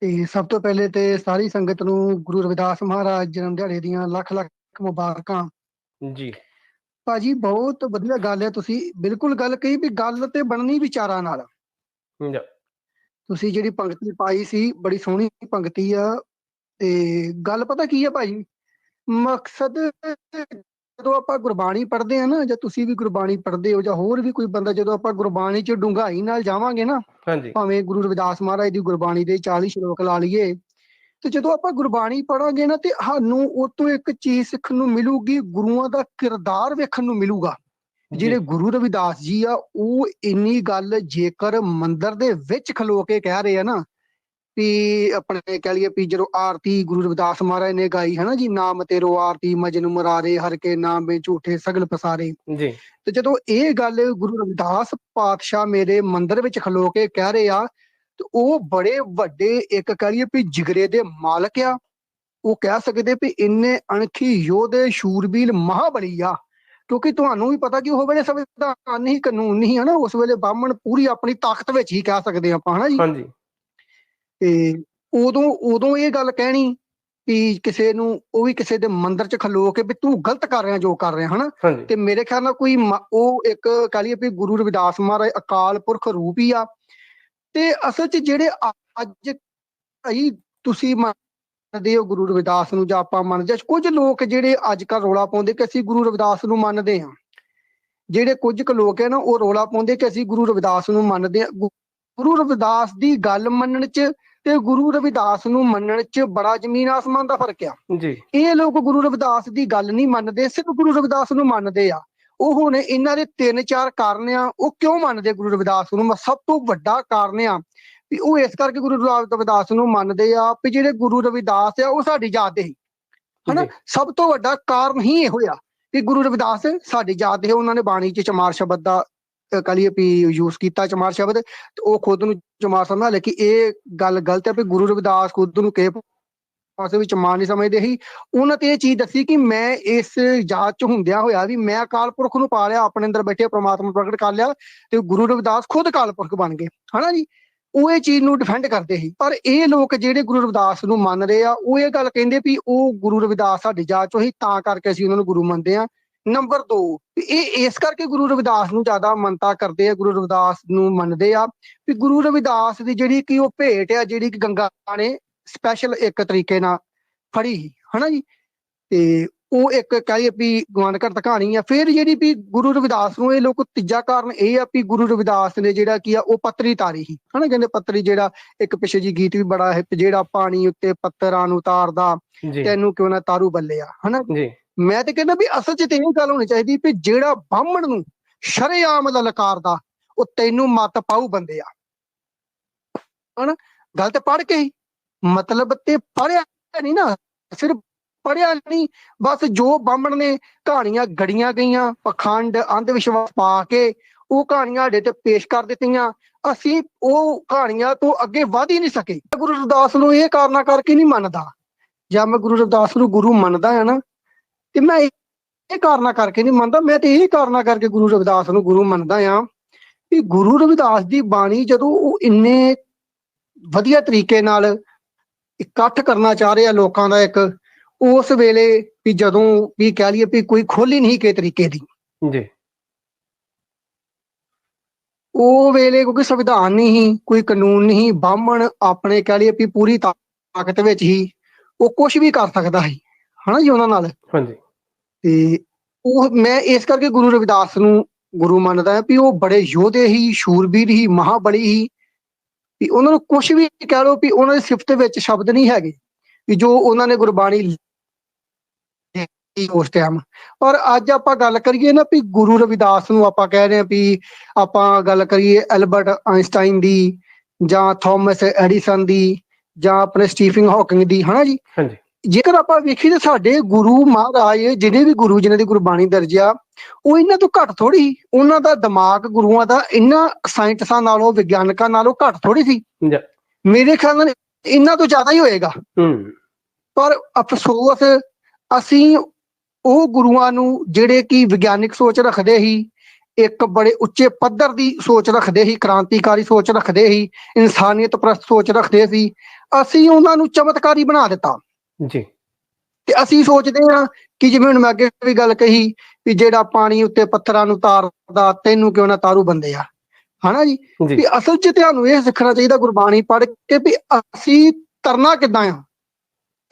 ਤੇ ਸਭ ਤੋਂ ਪਹਿਲੇ ਤੇ ਸਾਰੀ ਸੰਗਤ ਨੂੰ ਗੁਰੂ ਰਵਿਦਾਸ ਮਹਾਰਾਜ ਜਨਮ ਦਿਹਾੜੇ ਦੀਆਂ ਲੱਖ ਲੱਖ ਮੁਬਾਰਕਾਂ। ਜੀ। ਭਾਜੀ ਬਹੁਤ ਵਧੀਆ ਗੱਲ ਹੈ ਤੁਸੀਂ ਬਿਲਕੁਲ ਗੱਲ ਕਹੀ ਵੀ ਗੱਲ ਤੇ ਬਣਨੀ ਵਿਚਾਰਾਂ ਨਾਲ। ਜਾ। ਤੁਸੀਂ ਜਿਹੜੀ ਪੰਕਤੀ ਪਾਈ ਸੀ ਬੜੀ ਸੋਹਣੀ ਪੰਕਤੀ ਆ ਤੇ ਗੱਲ ਪਤਾ ਕੀ ਹੈ ਭਾਜੀ? ਮਕਸਦ ਜਦੋਂ ਆਪਾਂ ਗੁਰਬਾਣੀ ਪੜ੍ਹਦੇ ਆ ਨਾ ਜਾਂ ਤੁਸੀਂ ਵੀ ਗੁਰਬਾਣੀ ਪੜ੍ਹਦੇ ਹੋ ਜਾਂ ਹੋਰ ਵੀ ਕੋਈ ਬੰਦਾ ਜਦੋਂ ਆਪਾਂ ਗੁਰਬਾਣੀ 'ਚ ਡੂੰਘਾਈ ਨਾਲ ਜਾਵਾਂਗੇ ਨਾ ਭਾਵੇਂ ਗੁਰੂ ਰਵਿਦਾਸ ਮਹਾਰਾਜ ਦੀ ਗੁਰਬਾਣੀ ਦੇ 40 ਸ਼ਲੋਕ ਲਾ ਲਈਏ ਤੇ ਜਦੋਂ ਆਪਾਂ ਗੁਰਬਾਣੀ ਪੜਾਂਗੇ ਨਾ ਤੇ ਸਾਨੂੰ ਉਹ ਤੋਂ ਇੱਕ ਚੀਜ਼ ਸਿੱਖਣ ਨੂੰ ਮਿਲੂਗੀ ਗੁਰੂਆਂ ਦਾ ਕਿਰਦਾਰ ਵੇਖਣ ਨੂੰ ਮਿਲੂਗਾ। ਜਿਹੜੇ ਗੁਰੂ ਰਵਿਦਾਸ ਜੀ ਆ ਉਹ ਇੰਨੀ ਗੱਲ ਜੇਕਰ ਮੰਦਿਰ ਦੇ ਵਿੱਚ ਖਲੋ ਕੇ ਕਹਿ ਰਹੇ ਆ ਨਾ ਵੀ ਆਪਣੇ ਕਹਿ ਲਈਏ ਵੀ ਜਦੋਂ ਆਰਤੀ ਗੁਰੂ ਰਵਿਦਾਸ ਮਹਾਰਾਜ ਨੇ ਗਾਈ ਹੈ ਨਾ ਜੀ ਨਾਮ ਤੇਰੋ ਆਰਤੀ ਮਜਨ ਮੁਰਾਰੇ ਹਰ ਕੇ ਨਾਮ ਵਿੱਚ ਝੂਠੇ ਸਗਲ ਪਸਾਰੇ। ਜੀ। ਤੇ ਜਦੋਂ ਇਹ ਗੱਲ ਗੁਰੂ ਰਵਿਦਾਸ ਪਾਤਸ਼ਾਹ ਮੇਰੇ ਮੰਦਿਰ ਵਿੱਚ ਖਲੋ ਕੇ ਕਹਿ ਰਹੇ ਆ ਤੇ ਉਹ ਬੜੇ ਵੱਡੇ ਇੱਕ ਕਹਿ ਲਈਏ ਵੀ ਜਿਗਰੇ ਦੇ ਮਾਲਕ ਆ। ਉਹ ਕਹਿ ਸਕਦੇ ਵੀ ਇੰਨੇ ਅਣਖੀ ਯੋਧੇ ਸ਼ੂਰਬੀਰ ਮਹਾਬਲੀ ਆ। ਕਿਉਂਕਿ ਤੁਹਾਨੂੰ ਵੀ ਪਤਾ ਕਿ ਉਹ ਵੇਲੇ ਸੰਵਿਧਾਨ ਨਹੀਂ ਕਾਨੂੰਨ ਨਹੀਂ ਹਨਾ ਉਸ ਵੇਲੇ ਬਾਹਮਣ ਪੂਰੀ ਆਪਣੀ ਤਾਕਤ ਵਿੱਚ ਹੀ ਕਹਿ ਸਕਦੇ ਆਪਾਂ ਹਨਾ ਜੀ। ਹਾਂਜੀ। ਤੇ ਉਦੋਂ ਉਦੋਂ ਇਹ ਗੱਲ ਕਹਿਣੀ ਵੀ ਕਿਸੇ ਨੂੰ ਉਹ ਵੀ ਕਿਸੇ ਦੇ ਮੰਦਿਰ 'ਚ ਖਲੋ ਕੇ ਵੀ ਤੂੰ ਗਲਤ ਕਰ ਰਿਹਾ ਜੋ ਕਰ ਰਿਹਾ ਹਨਾ? ਤੇ ਮੇਰੇ ਖਿਆਲ ਨਾਲ ਕੋਈ ਉਹ ਇੱਕ ਕਹ ਲਈਏ ਵੀ ਗੁਰੂ ਰਵਿਦਾਸ ਮਹਾਰਾਜ ਅਕਾਲ ਪੁਰਖ ਰੂਪ ਹੀ ਆ। ਤੇ ਅਸਲ 'ਚ ਜਿਹੜੇ ਅੱਜ ਭਾਈ ਤੁਸੀਂ ਮੰਨਦੇ ਹੋ ਗੁਰੂ ਰਵਿਦਾਸ ਨੂੰ ਜਾਂ ਆਪਾਂ ਮੰਨਦੇ ਹਾਂ ਕੁਝ ਲੋਕ ਜਿਹੜੇ ਅੱਜ ਕੱਲ ਰੋਲਾ ਪਾਉਂਦੇ ਕਿ ਅਸੀਂ ਗੁਰੂ ਰਵਿਦਾਸ ਨੂੰ ਮੰਨਦੇ ਹਾਂ। ਜਿਹੜੇ ਕੁਝ ਕੁ ਲੋਕ ਹੈ ਨਾ ਉਹ ਰੋਲਾ ਪਾਉਂਦੇ ਕਿ ਅਸੀਂ ਗੁਰੂ ਰਵਿਦਾਸ ਨੂੰ ਮੰਨਦੇ ਹਾਂ। ਗੁਰੂ ਰਵਿਦਾਸ ਦੀ ਗੱਲ ਮੰਨਣ 'ਚ ਤੇ ਗੁਰੂ ਰਵਿਦਾਸ ਨੂੰ ਮੰਨਣ 'ਚ ਬੜਾ ਜ਼ਮੀਨ ਆਸਮਾਨ ਦਾ ਫ਼ਰਕ ਆ। ਜੀ। ਇਹ ਲੋਕ ਗੁਰੂ ਰਵਿਦਾਸ ਦੀ ਗੱਲ ਨਹੀਂ ਮੰਨਦੇ ਸਿਰਫ ਗੁਰੂ ਰਵਿਦਾਸ ਨੂੰ ਮੰਨਦੇ ਆ। ਉਹ ਹੁਣ ਇਹਨਾਂ ਦੇ ਤਿੰਨ ਚਾਰ ਕਾਰਨ ਆ ਉਹ ਕਿਉਂ ਮੰਨਦੇ ਗੁਰੂ ਰਵਿਦਾਸ ਨੂੰ? ਮ- ਸਭ ਤੋਂ ਵੱਡਾ ਕਾਰਨ ਆ ਵੀ ਉਹ ਇਸ ਕਰਕੇ ਗੁਰੂ ਰਵਿਦਾਸ ਨੂੰ ਮੰਨਦੇ ਆ ਵੀ ਜਿਹੜੇ ਗੁਰੂ ਰਵਿਦਾਸ ਆ ਉਹ ਸਾਡੀ ਜਾਤ ਦੇ ਹੀ ਹਨਾ। ਸਭ ਤੋਂ ਵੱਡਾ ਕਾਰਨ ਹੀ ਇਹੋ ਆ ਕਿ ਗੁਰੂ ਰਵਿਦਾਸ ਸਾਡੀ ਜਾਤ ਦੇ ਉਹਨਾਂ ਨੇ ਬਾਣੀ 'ਚ ਚਮਾਰ ਸ਼ਬਦ ਦਾ ਅਹ ਕਹਿ ਲਈਏ ਵੀ ਯੂਜ਼ ਕੀਤਾ ਚਮਾਰ ਸ਼ਬਦ, ਤੇ ਉਹ ਖੁਦ ਨੂੰ ਚਮਾਰ ਸਮਝਦਾ, ਲੇਕਿਨ ਇਹ ਗੱਲ ਗਲਤ ਹੈ ਵੀ ਗੁਰੂ ਰਵਿਦਾਸ ਖੁਦ ਨੂੰ ਕਿਸੇ ਪਾਸੇ ਵਿੱਚ ਮਾਂ ਨਹੀਂ ਸਮਝਦੇ ਸੀ। ਉਹਨਾਂ ਤੇ ਇਹ ਚੀਜ਼ ਦੱਸੀ ਕਿ ਮੈਂ ਇਸ ਜਾਤ ਚ ਹੁੰਦਿਆਂ ਹੋਇਆ ਵੀ ਮੈਂ ਅਕਾਲ ਪੁਰਖ ਨੂੰ ਪਾ ਲਿਆ, ਆਪਣੇ ਅੰਦਰ ਬੈਠੇ ਪ੍ਰਮਾਤਮਾ ਪ੍ਰਗਟ ਕਰ ਲਿਆ, ਤੇ ਗੁਰੂ ਰਵਿਦਾਸ ਖੁਦ ਅਕਾਲ ਪੁਰਖ ਬਣ ਗਏ। ਹਨਾ ਜੀ? ਉਹ ਇਹ ਚੀਜ਼ ਨੂੰ ਡਿਫੈਂਡ ਕਰਦੇ ਸੀ। ਪਰ ਇਹ ਲੋਕ ਜਿਹੜੇ ਗੁਰੂ ਰਵਿਦਾਸ ਨੂੰ ਮੰਨ ਰਹੇ ਆ, ਉਹ ਇਹ ਗੱਲ ਕਹਿੰਦੇ ਵੀ ਉਹ ਗੁਰੂ ਰਵਿਦਾਸ ਸਾਡੀ ਜਾਤ ਚੋਂ ਹੀ ਤਾਂ ਕਰਕੇ ਅਸੀਂ ਉਹਨਾਂ ਨੂੰ ਗੁਰੂ ਮੰਨਦੇ ਆ। ਨੰਬਰ 2 ਇਹ ਇਸ ਕਰਕੇ ਗੁਰੂ ਰਵਿਦਾਸ ਨੂੰ ਜ਼ਿਆਦਾ ਮੰਨਤਾ ਕਰਦੇ ਆ ਗੁਰੂ ਰਵਿਦਾਸ ਨੂੰ ਮੰਨਦੇ ਆ ਵੀ ਗੁਰੂ ਰਵਿਦਾਸ ਦੀ ਜਿਹੜੀ ਕਿ ਉਹ ਭੇਟ ਆ ਜਿਹੜੀ ਕਿ ਗੰਗਾ ਨੇ ਸਪੈਸ਼ਲ ਇੱਕ ਤਰੀਕੇ ਨਾਲ ਫੜੀ ਹਨਾ ਜੀ? ਤੇ ਉਹ ਇੱਕ ਕਹੀਏ ਵੀ ਘਟ ਕਹਾਣੀ ਆ ਫਿਰ ਜਿਹੜੀ ਵੀ ਗੁਰੂ ਰਵਿਦਾਸ ਨੂੰ ਇਹ ਲੋਕ ਤੀਜਾ ਕਾਰਨ ਇਹ ਆ ਵੀ ਗੁਰੂ ਰਵਿਦਾਸ ਨੇ ਜਿਹੜਾ ਕੀ ਆ ਉਹ ਪੱਤਰੀ ਤਾਰੀ ਸੀ ਹਨਾ ਕਹਿੰਦੇ ਪੱਤਰੀ ਜਿਹੜਾ ਇੱਕ ਪਿੱਛੇ ਜੀ ਗੀਤ ਵੀ ਬੜਾ ਹੈ ਜਿਹੜਾ ਪਾਣੀ ਉੱਤੇ ਪੱਤਰਾਂ ਨੂੰ ਤਾਰਦਾ ਤੈਨੂੰ ਕਿਉਂ ਨਾ ਤਾਰੂ ਬੱਲਿਆ ਹਨਾ ਜੀ। ਮੈਂ ਤੇ ਕਹਿੰਦਾ ਵੀ ਅਸਲ 'ਚ ਤੇ ਇਹ ਗੱਲ ਹੋਣੀ ਚਾਹੀਦੀ ਵੀ ਜਿਹੜਾ ਬਾਹਮਣ ਨੂੰ ਸ਼ਰੇਆਮ ਲਲਕਾਰਦਾ ਉਹ ਤੈਨੂੰ ਮਤ ਪਾਉ ਬੰਦੇ ਆ। ਹਨਾ? ਗੱਲ ਤੇ ਪੜ ਕੇ ਹੀ। ਮਤਲਬ ਤੇ ਪੜਿਆ ਨਹੀਂ ਨਾ, ਸਿਰਫ ਪੜਿਆ ਨਹੀਂ, ਬਸ ਜੋ ਬਾਹਮਣ ਨੇ ਕਹਾਣੀਆਂ ਗੜੀਆਂ ਗਈਆਂ, ਪਖੰਡ ਅੰਧ ਵਿਸ਼ਵਾਸ ਪਾ ਕੇ ਉਹ ਕਹਾਣੀਆਂ ਸਾਡੇ ਤੇ ਪੇਸ਼ ਕਰ ਦਿੱਤੀਆਂ। ਅਸੀਂ ਉਹ ਕਹਾਣੀਆਂ ਤੋਂ ਅੱਗੇ ਵਧ ਹੀ ਨਹੀਂ ਸਕੇ। ਗੁਰੂ ਰਵਿਦਾਸ ਨੂੰ ਇਹ ਕਾਰਨਾ ਕਰਕੇ ਨਹੀਂ ਮੰਨਦਾ। ਜਾਂ ਮੈਂ ਗੁਰੂ ਰਵਿਦਾਸ ਨੂੰ ਗੁਰੂ ਮੰਨਦਾ ਹਾਂ ਨਾ ਤੇ ਮੈਂ ਇਹ ਕਾਰਨਾ ਕਰਕੇ ਨਹੀਂ ਮੰਨਦਾ ਮੈਂ ਤੇ ਇਹ ਕਾਰਨਾ ਕਰਕੇ ਗੁਰੂ ਰਵਿਦਾਸ ਨੂੰ ਗੁਰੂ ਮੰਨਦਾ ਆ ਵੀ ਗੁਰੂ ਰਵਿਦਾਸ ਦੀ ਬਾਣੀ ਜਦੋਂ ਉਹ ਇੰਨੇ ਵਧੀਆ ਤਰੀਕੇ ਨਾਲ ਇਕੱਠ ਕਰਨਾ ਚਾਹ ਰਿਹਾ ਲੋਕਾਂ ਦਾ ਇੱਕ ਉਸ ਵੇਲੇ ਵੀ ਜਦੋਂ ਵੀ ਕਹਿ ਲਈਏ ਵੀ ਕੋਈ ਖੋਲੀ ਨਹੀਂ ਕਿ ਤਰੀਕੇ ਦੀ। ਜੀ। ਉਹ ਵੇਲੇ ਕਿਉਂਕਿ ਸੰਵਿਧਾਨ ਨਹੀਂ ਕੋਈ ਕਾਨੂੰਨ ਨਹੀਂ ਬਾਹਮਣ ਆਪਣੇ ਕਹਿ ਲਈਏ ਵੀ ਪੂਰੀ ਤਾਕਤ ਵਿੱਚ ਹੀ ਉਹ ਕੁਝ ਵੀ ਕਰ ਸਕਦਾ ਸੀ। ਹਨਾ ਜੀ ਉਹਨਾਂ ਨਾਲ? ਹਾਂਜੀ। ਤੇ ਉਹ ਮੈਂ ਇਸ ਕਰਕੇ ਗੁਰੂ ਰਵਿਦਾਸ ਨੂੰ ਗੁਰੂ ਮੰਨਦਾ ਹਾਂ ਵੀ ਉਹ ਬੜੇ ਯੋਧੇ ਹੀ ਸ਼ੂਰਬੀਰ ਹੀ ਮਹਾਬਲੀ ਹੀ ਵੀ ਉਹਨਾਂ ਨੂੰ ਕੁਝ ਵੀ ਕਹਿ ਲਓ ਵੀ ਉਹਨਾਂ ਦੀ ਸਿਫਤ ਵਿੱਚ ਸ਼ਬਦ ਨਹੀਂ ਹੈਗੇ ਵੀ ਜੋ ਉਹਨਾਂ ਨੇ ਗੁਰਬਾਣੀ ਉਸ ਟਾਈਮ ਪਰ ਅੱਜ ਆਪਾਂ ਗੱਲ ਕਰੀਏ ਨਾ ਵੀ ਗੁਰੂ ਰਵਿਦਾਸ ਨੂੰ ਆਪਾਂ ਕਹਿ ਰਹੇ ਹਾਂ ਵੀ ਆਪਾਂ ਗੱਲ ਕਰੀਏ ਐਲਬਰਟ ਆਇਨਸਟਾਈਨ ਦੀ ਜਾਂ ਥਾਮਸ ਐਡੀਸਨ ਦੀ ਜਾਂ ਆਪਣੇ ਸਟੀਫਨ ਹਾਕਿੰਗ ਦੀ ਹਨਾ ਜੀ? ਹਾਂਜੀ। ਜੇਕਰ ਆਪਾਂ ਵੇਖੀਏ ਤਾਂ ਸਾਡੇ ਗੁਰੂ ਮਹਾਰਾਜ ਜਿਹਨੇ ਵੀ ਗੁਰੂ ਜਿਨ੍ਹਾਂ ਦੀ ਗੁਰਬਾਣੀ ਦਰਜ ਆ ਉਹ ਇਹਨਾਂ ਤੋਂ ਘੱਟ ਥੋੜੀ ਉਹਨਾਂ ਦਾ ਦਿਮਾਗ ਗੁਰੂਆਂ ਦਾ ਇਹਨਾਂ ਸਾਇੰਟਿਸਟਾਂ ਨਾਲੋਂ ਵਿਗਿਆਨਕਾਂ ਨਾਲੋਂ ਘੱਟ ਥੋੜੀ ਸੀ। ਮੇਰੇ ਖਿਆਲ ਨਾਲ ਇਹਨਾਂ ਤੋਂ ਜ਼ਿਆਦਾ ਹੀ ਹੋਏਗਾ। ਪਰ ਅਫਸੋਸ ਅਸੀਂ ਉਹ ਗੁਰੂਆਂ ਨੂੰ ਜਿਹੜੇ ਕਿ ਵਿਗਿਆਨਿਕ ਸੋਚ ਰੱਖਦੇ ਸੀ ਇੱਕ ਬੜੇ ਉੱਚੇ ਪੱਧਰ ਦੀ ਸੋਚ ਰੱਖਦੇ ਸੀ ਕ੍ਰਾਂਤੀਕਾਰੀ ਸੋਚ ਰੱਖਦੇ ਸੀ ਇਨਸਾਨੀਅਤ ਪ੍ਰਸਤ ਸੋਚ ਰੱਖਦੇ ਸੀ ਅਸੀਂ ਉਹਨਾਂ ਨੂੰ ਚਮਤਕਾਰੀ ਬਣਾ ਦਿੱਤਾ। ਜੀ। ਤੇ ਅਸੀਂ ਸੋਚਦੇ ਹਾਂ ਕਿ ਜਿਵੇਂ ਹੁਣ ਮੈਂ ਅੱਗੇ ਵੀ ਗੱਲ ਕਹੀ ਵੀ ਜਿਹੜਾ ਪਾਣੀ ਉੱਤੇ ਪੱਥਰਾਂ ਨੂੰ ਤਾਰਦਾ ਤੈਨੂੰ ਕਿਉਂ ਨਾ ਤਾਰੂ ਬੰਦੇ ਆ? ਹਨਾ ਜੀ? ਵੀ ਅਸਲ 'ਚ ਤੁਹਾਨੂੰ ਇਹ ਸਿੱਖਣਾ ਚਾਹੀਦਾ ਗੁਰਬਾਣੀ ਪੜ੍ਹ ਕੇ ਵੀ ਅਸੀਂ ਤਰਨਾ ਕਿੱਦਾਂ ਆ?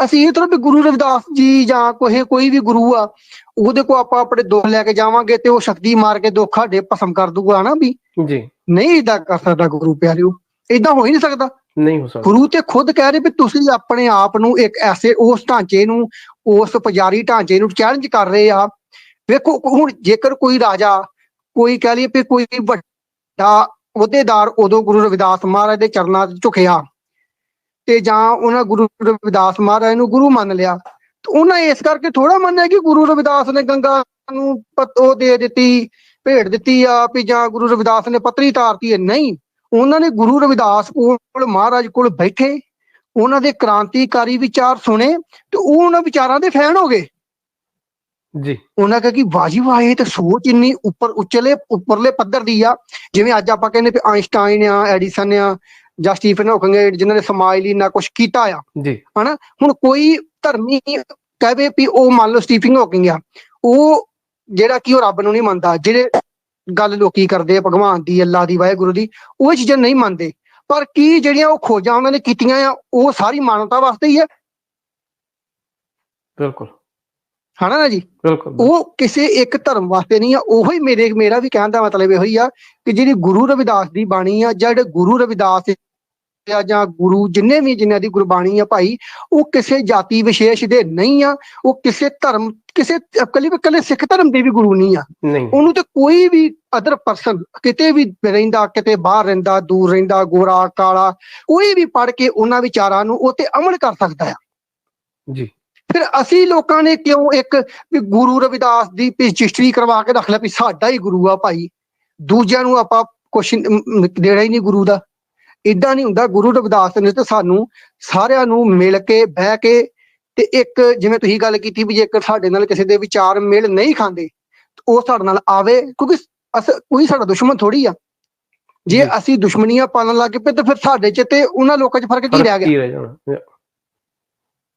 ਅਸੀਂ ਇਹ ਤਰ੍ਹਾਂ ਵੀ ਗੁਰੂ ਰਵਿਦਾਸ ਜੀ ਜਾਂ ਕੋਈ ਕੋਈ ਵੀ ਗੁਰੂ ਆ ਉਹਦੇ ਕੋ ਆਪਾਂ ਆਪਣੇ ਦੁੱਖ ਲੈ ਕੇ ਜਾਵਾਂਗੇ ਤੇ ਉਹ ਸ਼ਕਤੀ ਮਾਰ ਕੇ ਦੁੱਖ ਸਾਡੇ ਭਸਮ ਕਰ ਦੂਗਾ ਨਾ ਵੀ? ਜੀ। ਨਹੀਂ ਇਦਾਂ ਕਰ ਸਕਦਾ ਗੁਰੂ ਪਿਆਰਿਓ। ਇਦਾਂ ਹੋ ਹੀ ਨਹੀਂ ਸਕਦਾ। ਨਹੀਂ ਹੋ ਸਕਦਾ। ਗੁਰੂ ਤੇ ਖੁਦ ਕਹਿ ਰਹੇ ਵੀ ਤੁਸੀਂ ਆਪਣੇ ਆਪ ਨੂੰ ਇੱਕ ਐਸੇ ਉਸ ਢਾਂਚੇ ਨੂੰ, ਉਸ ਪੁਜਾਰੀ ਢਾਂਚੇ ਨੂੰ ਚੈਲੰਜ ਕਰ ਰਹੇ ਆ। ਵੇਖੋ, ਹੁਣ ਜੇਕਰ ਕੋਈ ਰਾਜਾ ਕੋਈ ਕਹਿ ਲਈਏ ਵੀ ਕੋਈ ਵੱਡਾ ਅਹੁਦੇਦਾਰ ਉਦੋਂ ਗੁਰੂ ਰਵਿਦਾਸ ਮਹਾਰਾਜ ਦੇ ਚਰਨਾਂ 'ਚ ਝੁਕਿਆ ਤੇ ਜਾਂ ਉਹਨਾਂ ਗੁਰੂ ਰਵਿਦਾਸ ਮਹਾਰਾਜ ਨੂੰ ਗੁਰੂ ਮੰਨ ਲਿਆ, ਤੇ ਉਹਨਾਂ ਇਸ ਕਰਕੇ ਥੋੜਾ ਮੰਨਿਆ ਕਿ ਗੁਰੂ ਰਵਿਦਾਸ ਨੇ ਗੰਗਾ ਨੂੰ ਪਤ- ਉਹ ਦੇ ਦਿੱਤੀ, ਭੇਟ ਦਿੱਤੀ ਆ ਵੀ ਜਾਂ ਗੁਰੂ ਰਵਿਦਾਸ ਨੇ ਪਤਰੀ ਤਾਰਤੀ ਹੈ। ਨਹੀਂ ਉਹਨਾਂ ਨੇ ਗੁਰੂ ਰਵਿਦਾਸ ਕੋਲ ਮਹਾਰਾਜ ਕੋਲ ਬੈਠੇ ਉਹਨਾਂ ਦੇ ਕ੍ਰਾਂਤੀਕਾਰੀ ਵਿਚਾਰ ਸੁਣੇ ਤੇ ਉਹ ਉਹਨਾਂ ਵਿਚਾਰਾਂ ਦੇ ਫੈਨ ਹੋ ਗਏ। ਜੀ। ਉਹਨਾਂ ਕਹੇ ਕਿ ਵਾਜੀ ਵਾਹ ਤੇ ਸੋਚ ਇੰਨੀ ਉੱਪਰ ਉੱਚਲੇ ਉੱਪਰਲੇ ਪੱਧਰ ਦੀ ਆ। ਜਿਵੇਂ ਅੱਜ ਆਪਾਂ ਕਹਿੰਦੇ ਵੀ ਆਇਨਸਟਾਈਨ ਆ ਐਡੀਸਨ ਆ ਜਾਂ ਸਟੀਫਨ ਹਾਕਿੰਗ ਜਿਨ੍ਹਾਂ ਨੇ ਸਮਾਜ ਲਈ ਨਾ ਕੁਝ ਕੀਤਾ ਆ। ਜੀ। ਹੁਣ ਕੋਈ ਧਰਮੀ ਕਹਵੇ ਵੀ ਉਹ ਮੰਨ ਲਓ ਸਟੀਫਨ ਹਾਕਿੰਗ ਆ ਉਹ ਜਿਹੜਾ ਕਿ ਉਹ ਰੱਬ ਨੂੰ ਨਹੀਂ ਮੰਨਦਾ ਜਿਹੜੇ ਗੱਲ ਲੋਕੀ ਕਰਦੇ ਆ ਭਗਵਾਨ ਦੀ ਅੱਲਾ ਦੀ ਵਾਹਿਗੁਰੂ ਦੀ ਉਹ ਚੀਜ਼ਾਂ ਨਹੀਂ ਮੰਨਦੇ। ਪਰ ਕੀ ਜਿਹੜੀਆਂ ਉਹ ਖੋਜਾਂ ਉਹਨਾਂ ਨੇ ਕੀਤੀਆਂ ਆ ਉਹ ਸਾਰੀ ਮਾਨਵਤਾ ਵਾਸਤੇ ਹੀ ਆ? ਬਿਲਕੁਲ। ਹਨਾ ਨਾ ਜੀ? ਬਿਲਕੁਲ। ਉਹ ਕਿਸੇ ਇੱਕ ਧਰਮ ਵਾਸਤੇ ਨਹੀਂ ਆ ਉਹੀ ਮੇਰੇ ਮੇਰਾ ਵੀ ਕਹਿਣ ਦਾ ਮਤਲਬ ਇਹੋ ਹੀ ਆ ਕਿ ਜਿਹੜੀ ਗੁਰੂ ਰਵਿਦਾਸ ਦੀ ਬਾਣੀ ਆ ਜਾਂ ਜਿਹੜੇ ਗੁਰੂ ਰਵਿਦਾਸ ਆ ਜਾਂ ਗੁਰੂ ਜਿੰਨੇ ਵੀ ਜਿਨ੍ਹਾਂ ਦੀ ਗੁਰਬਾਣੀ ਆ ਭਾਈ ਉਹ ਕਿਸੇ ਜਾਤੀ ਵਿਸ਼ੇਸ਼ ਦੇ ਨਹੀਂ ਆ ਉਹ ਕਿਸੇ ਧਰਮ ਕਿਸੇ ਇਕੱਲੇ ਇਕੱਲੇ ਸਿੱਖ ਧਰਮ ਦੇ ਵੀ ਗੁਰੂ ਨਹੀਂ ਆ। ਉਹਨੂੰ ਤੇ ਕੋਈ ਵੀ ਅਦਰ ਪਰਸਨ ਕਿਤੇ ਵੀ ਰਹਿੰਦਾ ਕਿਤੇ ਬਾਹਰ ਰਹਿੰਦਾ ਦੂਰ ਰਹਿੰਦਾ ਗੋਰਾ ਕਾਲਾ ਕੋਈ ਵੀ ਪੜ ਕੇ ਉਹਨਾਂ ਵਿਚਾਰਾਂ ਨੂੰ ਉਹ ਤੇ ਅਮਲ ਕਰ ਸਕਦਾ ਆ। ਜੀ। ਫਿਰ ਅਸੀਂ ਲੋਕਾਂ ਨੇ ਕਿਉਂ ਇੱਕ ਵੀ ਗੁਰੂ ਰਵਿਦਾਸ ਦੀ ਰਜਿਸਟਰੀ ਕਰਵਾ ਕੇ ਰੱਖ ਲਿਆ ਵੀ ਸਾਡਾ ਹੀ ਗੁਰੂ ਆ ਭਾਈ। ਦੂਜਿਆਂ ਨੂੰ ਆਪਾਂ ਕੁਛ ਦੇਣਾ ਹੀ ਨਹੀਂ ਗੁਰੂ ਦਾ। ਇਦਾਂ ਨਹੀਂ ਹੁੰਦਾ ਗੁਰੂ ਰਵਿਦਾਸ ਨੇ ਤੇ ਸਾਨੂੰ ਸਾਰਿਆਂ ਨੂੰ ਮਿਲ ਕੇ ਬਹਿ ਕੇ ਤੇ ਇੱਕ ਜਿਵੇਂ ਤੁਸੀਂ ਗੱਲ ਕੀਤੀ ਵੀ ਜੇਕਰ ਸਾਡੇ ਨਾਲ ਕਿਸੇ ਦੇ ਵਿਚਾਰ ਮਿਲ ਨਹੀਂ ਖਾਂਦੇ ਉਹ ਸਾਡੇ ਨਾਲ ਆਵੇ ਕਿਉਂਕਿ ਅਸ ਕੋਈ ਸਾਡਾ ਦੁਸ਼ਮਣ ਥੋੜੀ ਆ। ਜੇ। ਅਸੀਂ ਦੁਸ਼ਮਣੀਆਂ ਪਾਲਣ ਲੱਗ ਪਏ ਤਾਂ ਫਿਰ ਸਾਡੇ ਚ ਤੇ ਉਹਨਾਂ ਲੋਕਾਂ ਚ ਫ਼ਰਕ ਕੀ ਰਹਿ ਗਿਆ?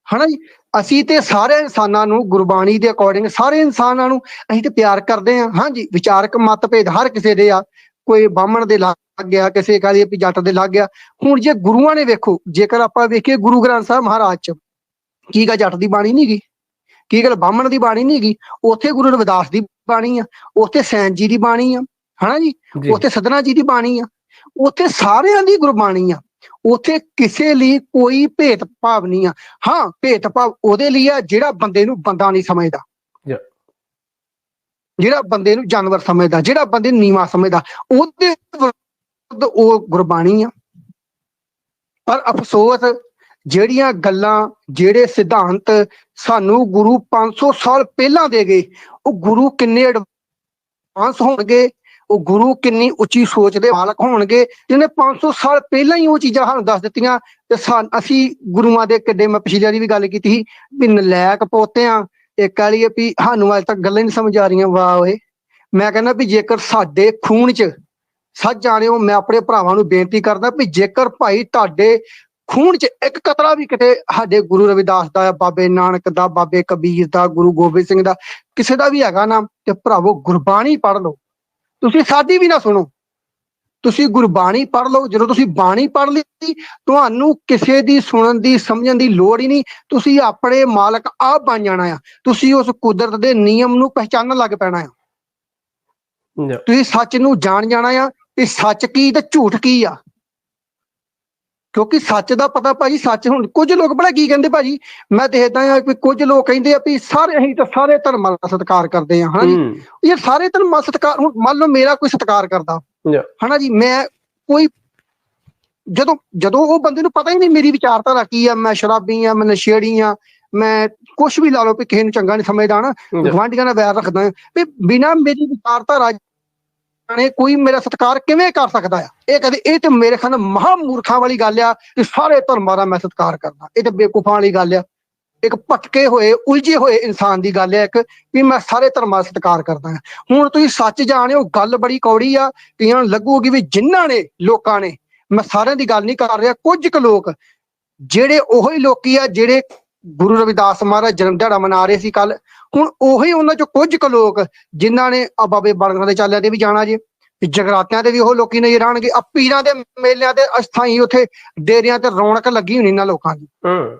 ਹਨਾ ਜੀ? ਅਸੀਂ ਤੇ ਸਾਰੇ ਇਨਸਾਨਾਂ ਨੂੰ ਗੁਰਬਾਣੀ ਦੇ ਅਕੋਰਡਿੰਗ ਸਾਰੇ ਇਨਸਾਨਾਂ ਨੂੰ ਅਸੀਂ ਤੇ ਪਿਆਰ ਕਰਦੇ ਹਾਂ। ਹਾਂਜੀ ਵਿਚਾਰਕ ਮਤਭੇਦ ਹਰ ਕਿਸੇ ਦੇ ਆ। ਕੋਈ ਬਾਹਮਣ ਦੇ ਲੱਗ ਗਿਆ ਕਿਸੇ ਕਾਲੀ ਵੀ ਜੱਟ ਦੇ ਲੱਗ ਗਿਆ। ਹੁਣ ਜੇ ਗੁਰੂਆਂ ਨੇ ਵੇਖੋ ਜੇਕਰ ਆਪਾਂ ਵੇਖੀਏ ਗੁਰੂ ਗ੍ਰੰਥ ਸਾਹਿਬ ਮਹਾਰਾਜ ਚ ਕੀ ਗਾ ਜੱਟ ਦੀ ਬਾਣੀ ਨਹੀਂ ਗਈ ਕੀ ਗੱਲ ਬਾਹਮਣ ਦੀ ਬਾਣੀ ਨਹੀਂ ਗਈ ਉੱਥੇ ਗੁਰੂ ਰਵਿਦਾਸ ਦੀ ਬਾਣੀ ਆ ਉੱਥੇ ਸੈਨ ਜੀ ਦੀ ਬਾਣੀ ਆ ਹਨਾ ਜੀ? ਉੱਥੇ ਸਦਨਾ ਜੀ ਦੀ ਬਾਣੀ ਆ ਉੱਥੇ ਸਾਰਿਆਂ ਦੀ ਗੁਰਬਾਣੀ ਆ। ਉੱਥੇ ਕਿਸੇ ਲਈ ਕੋਈ ਭੇਦ ਭਾਵ ਨਹੀਂ ਆ। ਹਾਂ ਭੇਦ ਭਾਵ ਉਹਦੇ ਲਈ ਆ ਜਿਹੜਾ ਬੰਦੇ ਨੂੰ ਬੰਦਾ ਨਹੀਂ ਸਮਝਦਾ. ਜਿਹੜਾ ਬੰਦੇ ਨੂੰ ਜਾਨਵਰ ਸਮਝਦਾ ਜਿਹੜਾ ਬੰਦੇ ਨੂੰ ਨੀਵਾ ਸਮਝਦਾ ਉਹਦੇ ਉਹ ਗੁਰਬਾਣੀ ਆ। ਪਰ ਅਫਸੋਸ ਜਿਹੜੀਆਂ ਗੱਲਾਂ, ਜਿਹੜੇ ਸਿਧਾਂਤ ਸਾਨੂੰ ਗੁਰੂ 500 ਸਾਲ ਪਹਿਲਾਂ ਦੇ ਗਏ, ਉਹ ਗੁਰੂ ਕਿੰਨੇ ਐਡਵਾਂਸ ਹੋਣਗੇ, ਉਹ ਗੁਰੂ ਕਿੰਨੀ ਉੱਚੀ ਸੋਚ ਦੇ ਮਾਲਕ ਹੋਣਗੇ, ਜਿਹਨੇ 500 ਸਾਲ ਪਹਿਲਾਂ ਹੀ ਉਹ ਚੀਜ਼ਾਂ ਸਾਨੂੰ ਦੱਸ ਦਿੱਤੀਆਂ, ਤੇ ਅਸੀਂ ਗੁਰੂਆਂ ਦੇ ਕਿੱਡੇ ਮੈਂ ਪਿਛਲੀ ਵਾਰੀ ਵੀ ਗੱਲ ਕੀਤੀ ਸੀ, ਵੀ ਨਲਾਇਕ ਪੋਤਿਆਂ ਇੱਕ ਵਾਲੀ ਵੀ ਸਾਨੂੰ ਅੱਜ ਤੱਕ ਗੱਲਾਂ ਹੀ ਨਹੀਂ ਸਮਝ ਆ ਰਹੀਆਂ, ਵਾਹ ਓਏ। ਮੈਂ ਕਹਿੰਦਾ ਵੀ ਜੇਕਰ ਸਾਡੇ ਖੂਨ 'ਚ ਸੱਚ ਜਾਣਿਓ ਮੈਂ ਆਪਣੇ ਭਰਾਵਾਂ ਨੂੰ ਬੇਨਤੀ ਕਰਦਾ ਵੀ ਜੇਕਰ ਭਾਈ ਤੁਹਾਡੇ ਖੂਨ 'ਚ ਇੱਕ ਕਤਰਾ ਵੀ ਕਿਤੇ ਸਾਡੇ ਗੁਰੂ ਰਵਿਦਾਸ ਦਾ ਬਾਬੇ ਨਾਨਕ ਦਾ ਬਾਬੇ ਕਬੀਰ ਦਾ ਗੁਰੂ ਗੋਬਿੰਦ ਸਿੰਘ ਦਾ ਕਿਸੇ ਦਾ ਵੀ ਹੈਗਾ ਨਾ ਤੇ ਭਰਾਵੋ ਗੁਰਬਾਣੀ ਪੜ੍ਹ ਲਓ। ਤੁਸੀਂ ਸਾਡੀ ਵੀ ਨਾ ਸੁਣੋ। ਤੁਸੀਂ ਗੁਰਬਾਣੀ ਪੜ੍ਹ ਲਓ। ਜਦੋਂ ਤੁਸੀਂ ਬਾਣੀ ਪੜ੍ਹ ਲਈ ਤੁਹਾਨੂੰ ਕਿਸੇ ਦੀ ਸੁਣਨ ਦੀ ਸਮਝਣ ਦੀ ਲੋੜ ਹੀ ਨਹੀਂ। ਤੁਸੀਂ ਆਪਣੇ ਮਾਲਕ ਆਪ ਬਣ ਜਾਣਾ ਆ। ਤੁਸੀਂ ਉਸ ਕੁਦਰਤ ਦੇ ਨਿਯਮ ਨੂੰ ਪਹਿਚਾਨਣ ਲੱਗ ਪੈਣਾ ਆ. ਤੁਸੀਂ ਸੱਚ ਨੂੰ ਜਾਣ ਜਾਣਾ ਆ ਕਿ ਸੱਚ ਕੀ ਤੇ ਝੂਠ ਕੀ ਆ। ਕਿਉਂਕਿ ਸੱਚ ਦਾ ਪਤਾ ਭਾਜੀ ਸੱਚ ਹੁਣ ਕੁਝ ਲੋਕ ਬੜਾ ਕੀ ਕਹਿੰਦੇ ਭਾਜੀ? ਮੈਂ ਦੇਖਦਾ ਆ ਕਿ ਕੁਝ ਲੋਕ ਕਹਿੰਦੇ ਆ ਵੀ ਸਾਰੇ ਅਸੀਂ ਤਾਂ ਸਾਰੇ ਧਰਮਾਂ ਦਾ ਸਤਿਕਾਰ ਕਰਦੇ ਆ ਹਨਾ ਜੀ? ਇਹ ਸਾਰੇ ਧਰਮਾਂ ਸਤਿਕਾਰ ਹੁਣ ਮੰਨ ਲਓ ਮੇਰਾ ਕੋਈ ਸਤਿਕਾਰ ਕਰਦਾ. ਹਨਾ ਜੀ? ਮੈਂ ਕੋਈ ਜਦੋਂ ਜਦੋਂ ਉਹ ਬੰਦੇ ਨੂੰ ਪਤਾ ਹੀ ਨਹੀਂ ਮੇਰੀ ਵਿਚਾਰਧਾਰਾ ਕੀ ਆ ਮੈਂ ਸ਼ਰਾਬੀ ਆ ਮੈਂ ਨਸ਼ੇੜੀ ਆ ਮੈਂ ਕੁਝ ਵੀ ਲਾ ਲਓ ਵੀ ਕਿਸੇ ਨੂੰ ਚੰਗਾ ਨਹੀਂ ਸਮਝਦਾ ਨਾ. ਗਵਾਂਢੀਆਂ ਨਾਲ ਵੈਰ ਰੱਖਦਾ ਵੀ ਬਿਨਾ ਮੇਰੀ ਵਿਚਾਰਧਾਰਾ ਨੇ ਕੋਈ ਮੇਰਾ ਸਤਿਕਾਰ ਕਿਵੇਂ ਕਰ ਸਕਦਾ ਆ? ਇਹ ਕਦੇ ਇਹ ਤੇ ਮੇਰੇ ਖਿਆਲ ਮਹਾ ਮੂਰਖਾਂ ਵਾਲੀ ਗੱਲ ਆ ਕਿ ਸਾਰੇ ਧਰਮਾਂ ਦਾ ਮੈਂ ਸਤਿਕਾਰ ਕਰਦਾ। ਇਹ ਤੇ ਬੇਕੂਫਾਂ ਵਾਲੀ ਗੱਲ ਆ। ਇੱਕ ਭਟਕੇ ਹੋਏ, ਉਲਝੇ ਹੋਏ ਇਨਸਾਨ ਦੀ ਗੱਲ ਹੈ ਇੱਕ, ਵੀ ਮੈਂ ਸਾਰੇ ਧਰਮਾਂ ਦਾ ਸਤਿਕਾਰ ਕਰਦਾ ਹੁਣ ਤੁਸੀਂ ਸੱਚ ਜਾਣਿਓ ਗੱਲ ਬੜੀ ਕੌੜੀ ਆ, ਕਈਆਂ ਨੂੰ ਲੱਗੂਗੀ ਵੀ ਜਿਨ੍ਹਾਂ ਨੇ, ਲੋਕਾਂ ਨੇ, ਮੈਂ ਸਾਰਿਆਂ ਦੀ ਗੱਲ ਨਹੀਂ ਕਰ ਰਿਹਾ, ਕੁਝ ਕੁ ਲੋਕ, ਜਿਹੜੇ ਉਹੀ ਲੋਕੀ ਆ, ਜਿਹੜੇ ਗੁਰੂ ਰਵਿਦਾਸ ਮਹਾਰਾਜ ਜਨਮ ਦਿਹਾੜਾ ਮਨਾ ਰਹੇ ਸੀ ਕੱਲ ਹੁਣ ਉਹੀ ਉਹਨਾਂ ਚੋਂ ਕੁਝ ਕੁ ਲੋਕ ਜਿਨ੍ਹਾਂ ਨੇ ਆ ਬਾਬੇ ਬਾਲਕਾਂ ਦੇ ਚਾਲਿਆਂ ਤੇ ਵੀ ਜਾਣਾ ਜੇ ਜਗਰਾਤਿਆਂ ਤੇ ਵੀ ਉਹ ਲੋਕੀ ਨਜ਼ਰ ਆਣਗੇ ਆ ਪੀਰਾਂ ਦੇ ਮੇਲਿਆਂ ਤੇ ਅਸਥਾਈ ਉੱਥੇ ਡੇਰਿਆਂ ਤੇ ਰੌਣਕ ਲੱਗੀ ਹੋਣੀ ਇਹਨਾਂ ਲੋਕਾਂ ਦੀ। ਹੂੰ।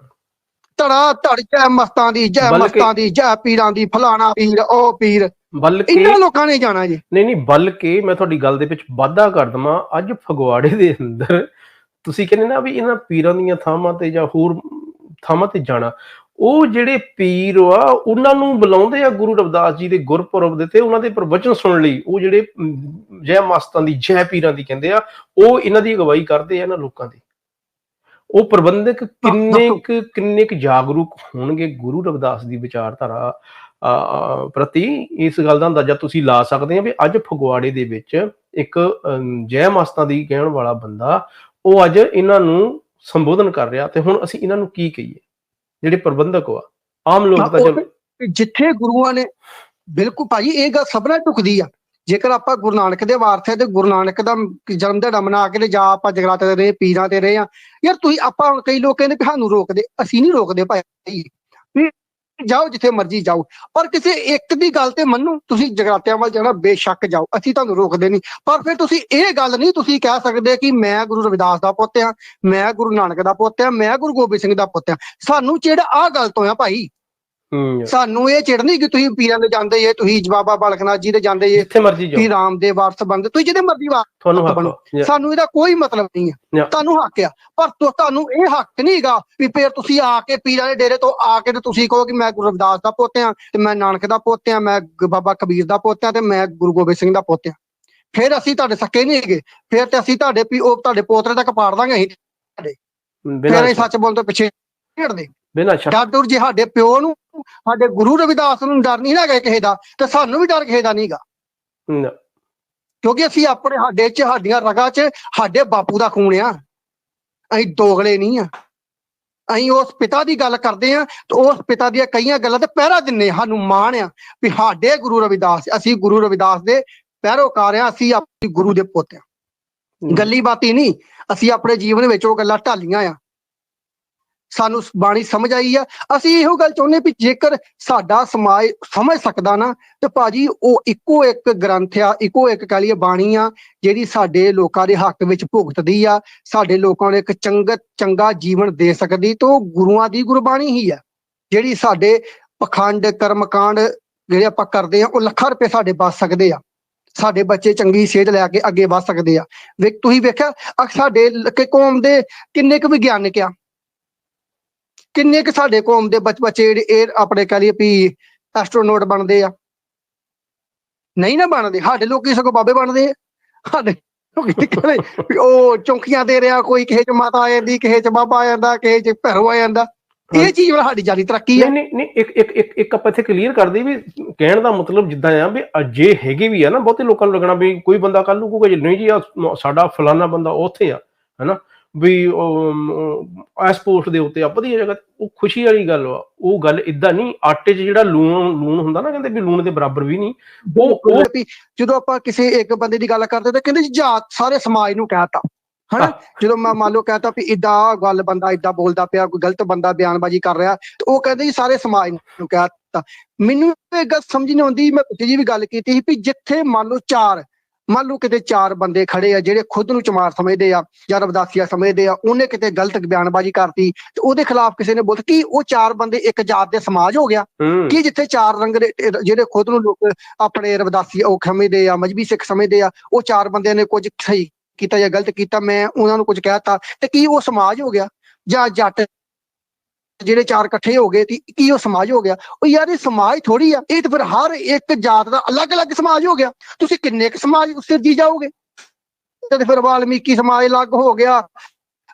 ਧੜਾ ਧੜ ਜੈ ਮਸਤਾਂ ਦੀ ਜੈ ਮਸਤਾਂ ਦੀ ਜੈ ਪੀਰਾਂ ਦੀ ਫਲਾਣਾ ਪੀਰ ਉਹ ਪੀਰ। ਬਲਕਿ ਇਹਨਾਂ ਲੋਕਾਂ ਨੇ ਜਾਣਾ ਜੀ। ਨਹੀਂ ਨਹੀਂ ਬਲਕਿ ਮੈਂ ਤੁਹਾਡੀ ਗੱਲ ਦੇ ਵਿੱਚ ਵਾਧਾ ਕਰ ਦਵਾਂ। ਅੱਜ ਫਗਵਾੜੇ ਦੇ ਅੰਦਰ ਤੁਸੀਂ ਕਹਿੰਦੇ ਨਾ ਵੀ ਇਹਨਾਂ ਪੀਰਾਂ ਦੀਆਂ ਥਾਵਾਂ ਤੇ ਜਾਂ ਹੋਰ ਥਾਵਾਂ ਤੇ ਜਾਣਾ। ਉਹ ਜਿਹੜੇ ਪੀਰ ਆ ਉਹਨਾਂ ਨੂੰ ਬੁਲਾਉਂਦੇ ਆ ਗੁਰੂ ਰਵਿਦਾਸ ਜੀ ਦੇ ਗੁਰਪੁਰਬ ਦੇ ਤੇ ਉਹਨਾਂ ਦੇ ਪ੍ਰਵਚਨ ਸੁਣਨ ਲਈ। ਉਹ ਜਿਹੜੇ ਜੈ ਮਸਤਾਂ ਦੀ ਜੈ ਪੀਰਾਂ ਦੀ ਕਹਿੰਦੇ ਆ ਉਹ ਇਹਨਾਂ ਦੀ ਅਗਵਾਈ ਕਰਦੇ ਆ ਇਹਨਾਂ ਲੋਕਾਂ ਦੀ। ਉਹ ਪ੍ਰਬੰਧਕ ਕਿੰਨੇ ਕੁ ਕਿੰਨੇ ਕੁ ਜਾਗਰੂਕ ਹੋਣਗੇ ਗੁਰੂ ਰਵਿਦਾਸ ਦੀ ਵਿਚਾਰਧਾਰਾ ਪ੍ਰਤੀ? ਇਸ ਗੱਲ ਦਾ ਅੰਦਾਜ਼ਾ ਤੁਸੀਂ ਲਾ ਸਕਦੇ ਆ ਵੀ ਅੱਜ ਫਗਵਾੜੇ ਦੇ ਵਿੱਚ ਇੱਕ ਜੈ ਮਸਤਾਂ ਦੀ ਕਹਿਣ ਵਾਲਾ ਬੰਦਾ ਉਹ ਅੱਜ ਇਹਨਾਂ ਨੂੰ ਸੰਬੋਧਨ ਕਰ ਰਿਹਾ ਤੇ ਹੁਣ ਅਸੀਂ ਇਹਨਾਂ ਨੂੰ ਕੀ ਕਹੀਏ? ਜਿਹੜੇ ਪ੍ਰਬੰਧਕ ਆ ਆਮ ਲੋਕ ਤਾਂ ਚਲੋ ਜਿੱਥੇ ਗੁਰੂਆਂ ਨੇ ਬਿਲਕੁਲ ਭਾਜੀ ਇਹ ਗੱਲ ਸਭਨਾ ਟੁਕਦੀ ਆ। ਜੇਕਰ ਆਪਾਂ ਗੁਰੂ ਨਾਨਕ ਦੇ ਵਾਰਸ ਹੈ ਤੇ ਗੁਰੂ ਨਾਨਕ ਦਾ ਜਨਮ ਦਿਹਾੜਾ ਮਨਾ ਕੇ ਤੇ ਜਾ ਆਪਾਂ ਜਗਰਾਤੇ ਤੇ ਰਹੇ ਪੀਰਾਂ ਤੇ ਰਹੇ ਆ ਯਾਰ ਤੁਸੀਂ ਆਪਾਂ ਹੁਣ ਕਈ ਲੋਕ ਕਹਿੰਦੇ ਕਿ ਸਾਨੂੰ ਰੋਕਦੇ ਅਸੀਂ ਨਹੀਂ ਰੋਕਦੇ ਭਾਈ। ਵੀ ਜਾਓ ਜਿੱਥੇ ਮਰਜ਼ੀ ਜਾਓ। ਪਰ ਕਿਸੇ ਇੱਕ ਦੀ ਗੱਲ ਤੇ ਮੰਨੋ, ਤੁਸੀਂ ਜਗਰਾਤਿਆਂ ਵੱਲ ਜਾਣਾ, ਬੇਸ਼ੱਕ ਜਾਓ। ਅਸੀਂ ਤੁਹਾਨੂੰ ਰੋਕਦੇ ਨਹੀਂ। ਪਰ ਫਿਰ ਤੁਸੀਂ ਇਹ ਗੱਲ ਨਹੀਂ ਤੁਸੀਂ ਕਹਿ ਸਕਦੇ ਕਿ ਮੈਂ ਗੁਰੂ ਰਵਿਦਾਸ ਦਾ ਪੁੱਤ ਆ ਮੈਂ ਗੁਰੂ ਨਾਨਕ ਦਾ ਪੁੱਤ ਆ ਮੈਂ ਗੁਰੂ ਗੋਬਿੰਦ ਸਿੰਘ ਦਾ ਪੁੱਤ ਆ ਸਾਨੂੰ ਜਿਹੜਾ ਆ ਗੱਲ ਤੋਂ ਆ ਭਾਈ। ਸਾਨੂੰ ਇਹ ਚਿੜਨੀ ਕਿ ਤੁਸੀਂ ਪੀਰਾਂ ਦੇ ਜਾਂਦੇ ਜੇ ਤੁਸੀਂ ਬਾਬਾ ਬਾਲਕਨਾਥ ਜੀ ਦੇ ਜਾਂਦੇ ਜੇ ਜਿੱਥੇ ਮਰਜ਼ੀ ਜਾਓ। ਤੁਸੀਂ ਰਾਮ ਦੇ ਵਾਰਸ ਬਣਦੇ ਤੁਸੀਂ ਜਿਹਦੇ ਮਰਜ਼ੀ ਵਾਰਸ ਬਣੋ। ਸਾਨੂੰ ਇਹਦਾ ਕੋਈ ਮਤਲਬ ਨਹੀਂ ਹੈ. ਤੁਹਾਨੂੰ ਹੱਕ ਆ। ਪਰ ਤੁਹਾਨੂੰ ਇਹ ਹੱਕ ਨਹੀਂ ਹੈਗਾ ਵੀ ਫਿਰ ਤੁਸੀਂ ਆ ਕੇ ਪੀਰਾਂ ਦੇ ਡੇਰੇ ਤੋਂ ਆ ਕੇ ਤੇ ਤੁਸੀਂ ਕਹੋ ਕਿ ਮੈਂ ਗੁਰੂ ਰਵਿਦਾਸ ਦਾ ਪੁੱਤ ਆ ਤੇ ਮੈਂ ਨਾਨਕ ਦਾ ਪੁੱਤ ਆ ਮੈਂ ਬਾਬਾ ਕਬੀਰ ਦਾ ਪੁੱਤ ਆ ਤੇ ਮੈਂ ਗੁਰੂ ਗੋਬਿੰਦ ਸਿੰਘ ਦਾ ਪੁੱਤ ਆ। ਫਿਰ ਅਸੀਂ ਤੁਹਾਡੇ ਸੱਕੇ ਨਹੀਂ ਹੈਗੇ। ਫਿਰ ਤੇ ਅਸੀਂ ਤੁਹਾਡੇ ਵੀ ਉਹ ਤੁਹਾਡੇ ਪੋਤਰੇ ਤੱਕ ਪਾੜ ਦਾਂਗੇ ਅਸੀਂ। ਫਿਰ ਬਿਨਾਂ ਸੱਚ ਬੋਲਣ ਤੋਂ ਪਿੱਛੇ ਨਹੀਂ ਹਟਦੇ। ਬਿਨਾਂ ਸ਼ੱਕ। ਡਰ ਡਰ ਜੇ ਸਾਡੇ ਪਿਓ ਨੂੰ ਸਾਡੇ ਗੁਰੂ ਰਵਿਦਾਸ ਨੂੰ ਡਰ ਨਹੀਂ ਹੈਗਾ ਕਿਸੇ ਦਾ ਤੇ ਸਾਨੂੰ ਵੀ ਡਰ ਕਿਸੇ ਦਾ ਨਹੀਂਗਾ ਨਾ, ਕਿਉਂਕਿ ਅਸੀਂ ਆਪਣੇ ਸਾਡੇ ਚ ਸਾਡੀਆਂ ਰਗਾਂ ਚ ਸਾਡੇ ਬਾਪੂ ਦਾ ਖੂਨ ਆ। ਅਸੀਂ ਦੋਗਲੇ ਨਹੀਂ ਆ। ਅਸੀਂ ਉਸ ਪਿਤਾ ਦੀ ਗੱਲ ਕਰਦੇ ਆ ਤੇ ਉਸ ਪਿਤਾ ਦੀਆਂ ਕਈਆਂ ਗੱਲਾਂ ਤੇ ਪਹਿਰਾ ਦਿੰਨੇ ਸਾਨੂੰ ਮਾਣ ਆ ਵੀ ਸਾਡੇ ਗੁਰੂ ਰਵਿਦਾਸ ਅਸੀਂ ਗੁਰੂ ਰਵਿਦਾਸ ਦੇ ਪੈਰੋਕਾਰ ਆ ਅਸੀਂ ਆਪਣੇ ਗੁਰੂ ਦੇ ਪੁੱਤ ਆ। ਗੱਲੀ ਬਾਤੀ ਨਹੀਂ ਅਸੀਂ ਆਪਣੇ ਜੀਵਨ ਵਿੱਚ ਉਹ ਗੱਲਾਂ ਢਾਲੀਆਂ ਆ। ਸਾਨੂੰ ਬਾਣੀ ਸਮਝ ਆਈ ਆ। ਅਸੀਂ ਇਹੋ ਗੱਲ ਚਾਹੁੰਦੇ ਵੀ ਜੇਕਰ ਸਾਡਾ ਸਮਾਜ ਸਮਝ ਸਕਦਾ ਨਾ, ਤੇ ਭਾਜੀ ਉਹ ਇੱਕੋ ਇੱਕ ਗ੍ਰੰਥ ਆ, ਇੱਕੋ ਇੱਕ ਕਹ ਲਈਏ ਬਾਣੀ ਆ, ਜਿਹੜੀ ਸਾਡੇ ਲੋਕਾਂ ਦੇ ਹੱਕ ਵਿੱਚ ਭੁਗਤਦੀ ਆ, ਸਾਡੇ ਲੋਕਾਂ ਨੂੰ ਇੱਕ ਚੰਗਾ ਚੰਗਾ ਜੀਵਨ ਦੇ ਸਕਦੀ, ਤੇ ਉਹ ਗੁਰੂਆਂ ਦੀ ਗੁਰਬਾਣੀ ਹੀ ਆ। ਜਿਹੜੀ ਸਾਡੇ ਪਖੰਡ, ਕਰਮਕਾਂਡ ਜਿਹੜੇ ਆਪਾਂ ਕਰਦੇ ਆ, ਉਹ ਲੱਖਾਂ ਰੁਪਏ ਸਾਡੇ ਬਚ ਸਕਦੇ ਆ। ਸਾਡੇ ਬੱਚੇ ਚੰਗੀ ਸਿਹਤ ਲੈ ਕੇ ਅੱਗੇ ਵਧ ਸਕਦੇ ਆ। ਵੇਖ ਤੁਸੀਂ ਵੇਖਿਆ ਸਾਡੇ ਲ- ਕੌਮ ਦੇ ਕਿੰਨੇ ਕੁ ਵਿਗਿਆਨਕ ਆ। ਕਿੰਨੇ ਕੁ ਸਾਡੇ ਕੌਮ ਦੇ ਬੱਚ- ਬੱਚੇ ਜਿਹੜੇ ਇਹ ਆਪਣੇ ਕਹ ਲਈਏ ਵੀ ਐਸਟਰੋਨੋਟ ਬਣਦੇ ਆ? ਨਹੀਂ ਨਾ ਬਣਦੇ ਸਾਡੇ ਲੋਕੀ ਸਗੋਂ ਬਾਬੇ ਬਣਦੇ ਆ। ਸਾਡੇ ਉਹ ਚੌਂਕੀਆਂ ਦੇ ਰਿਹਾ ਕੋਈ ਕਿਸੇ ਚ ਮਾਤਾ ਆ ਜਾਂਦੀ ਕਿਸੇ ਚ ਬਾਬਾ ਆ ਜਾਂਦਾ ਕਿਸੇ ਚ ਭੈਰੋ ਆ ਜਾਂਦਾ। ਇਹ ਚੀਜ਼ ਵਾਲਾ ਸਾਡੀ ਜ਼ਿਆਦਾ ਤਰੱਕੀ ਆ। ਨਹੀਂ ਨਹੀਂ ਇੱਕ ਇੱਕ ਇੱਕ ਇੱਕ ਆਪਾਂ ਇੱਥੇ ਕਲੀਅਰ ਕਰਦੇ ਵੀ ਕਹਿਣ ਦਾ ਮਤਲਬ ਜਿੱਦਾਂ ਆ ਵੀ ਅਜੇ ਹੈਗੇ ਵੀ ਆ ਨਾ ਬਹੁਤੇ ਲੋਕਾਂ ਨੂੰ ਲੱਗਣਾ ਵੀ ਕੋਈ ਬੰਦਾ ਕੱਲ ਨੂੰ ਕਹੂਗਾ ਜੀ ਨਹੀਂ ਜੀ ਸਾਡਾ ਫਲਾਨਾ ਬੰਦਾ ਉੱਥੇ ਆ ਹੈਨਾ? ਵੀ ਐਸ ਪੋਸਟ ਦੇ ਉੱਤੇ ਆ ਵਧੀਆ ਜਗ੍ਹਾ। ਉਹ ਖੁਸ਼ੀ ਵਾਲੀ ਗੱਲ ਆ ਉਹ ਗੱਲ ਇਦਾਂ ਨਹੀਂ ਆਟੇ 'ਚ ਜਿਹੜਾ ਲੂਣ ਲੂਣ ਹੁੰਦਾ ਨਾ ਕਹਿੰਦੇ ਵੀ ਲੂਣ ਦੇ ਬਰਾਬਰ ਵੀ ਨਹੀਂ ਉਹ ਉਹ ਵੀ ਜਦੋਂ ਆਪਾਂ ਕਿਸੇ ਇੱਕ ਬੰਦੇ ਦੀ ਗੱਲ ਕਰਦੇ ਤਾਂ ਕਹਿੰਦੇ ਜੀ ਜਾਤ ਸਾਰੇ ਸਮਾਜ ਨੂੰ ਕਹਿਤਾ ਹਨਾ। ਜਦੋਂ ਮੈਂ ਮੰਨ ਲਓ ਕਹਤਾ ਵੀ ਇਦਾਂ ਗੱਲ ਬੰਦਾ ਇਦਾਂ ਬੋਲਦਾ ਪਿਆ ਕੋਈ ਗਲਤ ਬੰਦਾ ਬਿਆਨਬਾਜ਼ੀ ਕਰ ਰਿਹਾ ਤੇ ਉਹ ਕਹਿੰਦੇ ਜੀ ਸਾਰੇ ਸਮਾਜ ਨੂੰ ਕਹਿਤਾ ਮੈਨੂੰ ਇਹ ਗੱਲ ਸਮਝ ਨਹੀਂ ਆਉਂਦੀ ਮੈਂ ਪਿੱਛੇ ਜੀ ਵੀ ਗੱਲ ਕੀਤੀ ਸੀ ਵੀ ਜਿੱਥੇ ਮੰਨ ਲਓ ਚਾਰ ਮੰਨ ਲਓ ਕਿਤੇ ਚਾਰ ਬੰਦੇ ਖੜੇ ਆ ਜਿਹੜੇ ਖੁਦ ਨੂੰ ਚਮਾਰ ਸਮਝਦੇ ਆ ਜਾਂ ਰਬਦਾਸੀਆ ਸਮਝਦੇ ਆ ਉਹਨੇ ਕਿਤੇ ਗਲਤ ਬਿਆਨਬਾਜ਼ੀ ਕਰਤੀ ਤੇ ਉਹਦੇ ਖਿਲਾਫ ਕਿਸੇ ਨੇ ਬੋਲ ਕੀ ਉਹ ਚਾਰ ਬੰਦੇ ਇੱਕ ਜਾਤ ਦੇ ਸਮਾਜ ਹੋ ਗਿਆ? ਕਿ ਜਿੱਥੇ ਚਾਰ ਰੰਗ ਦੇ ਜਿਹੜੇ ਖੁਦ ਨੂੰ ਲੋਕ ਆਪਣੇ ਰਵਦਾਸੀ ਉਹ ਸਮਝਦੇ ਆ ਮਜਬੀ ਸਿੱਖ ਸਮਝਦੇ ਆ ਉਹ ਚਾਰ ਬੰਦਿਆਂ ਨੇ ਕੁਝ ਸਹੀ ਕੀਤਾ ਜਾਂ ਗਲਤ ਕੀਤਾ ਮੈਂ ਉਹਨਾਂ ਨੂੰ ਕੁਝ ਕਹਿਤਾ ਤੇ ਕੀ ਉਹ ਸਮਾਜ ਹੋ ਗਿਆ ਜਾਂ ਜੱਟ ਜਿਹੜੇ ਚਾਰ ਇਕੱਠੇ ਹੋ ਗਏ ਤੇ ਕੀ ਉਹ ਸਮਾਜ ਹੋ ਗਿਆ? ਉਹ ਯਾਰ ਇਹ ਸਮਾਜ ਥੋੜੀ ਆ। ਇਹ ਤਾਂ ਫਿਰ ਹਰ ਇੱਕ ਜਾਤ ਦਾ ਅਲੱਗ-ਅਲੱਗ ਸਮਾਜ ਹੋ ਗਿਆ। ਤੁਸੀਂ ਕਿੰਨੇ ਕੁ ਸਮਾਜ ਸਿਰਜੀ ਜਾਓਗੇ? ਤੇ ਫਿਰ ਵਾਲਮੀਕੀ ਸਮਾਜ ਅਲੱਗ ਹੋ ਗਿਆ।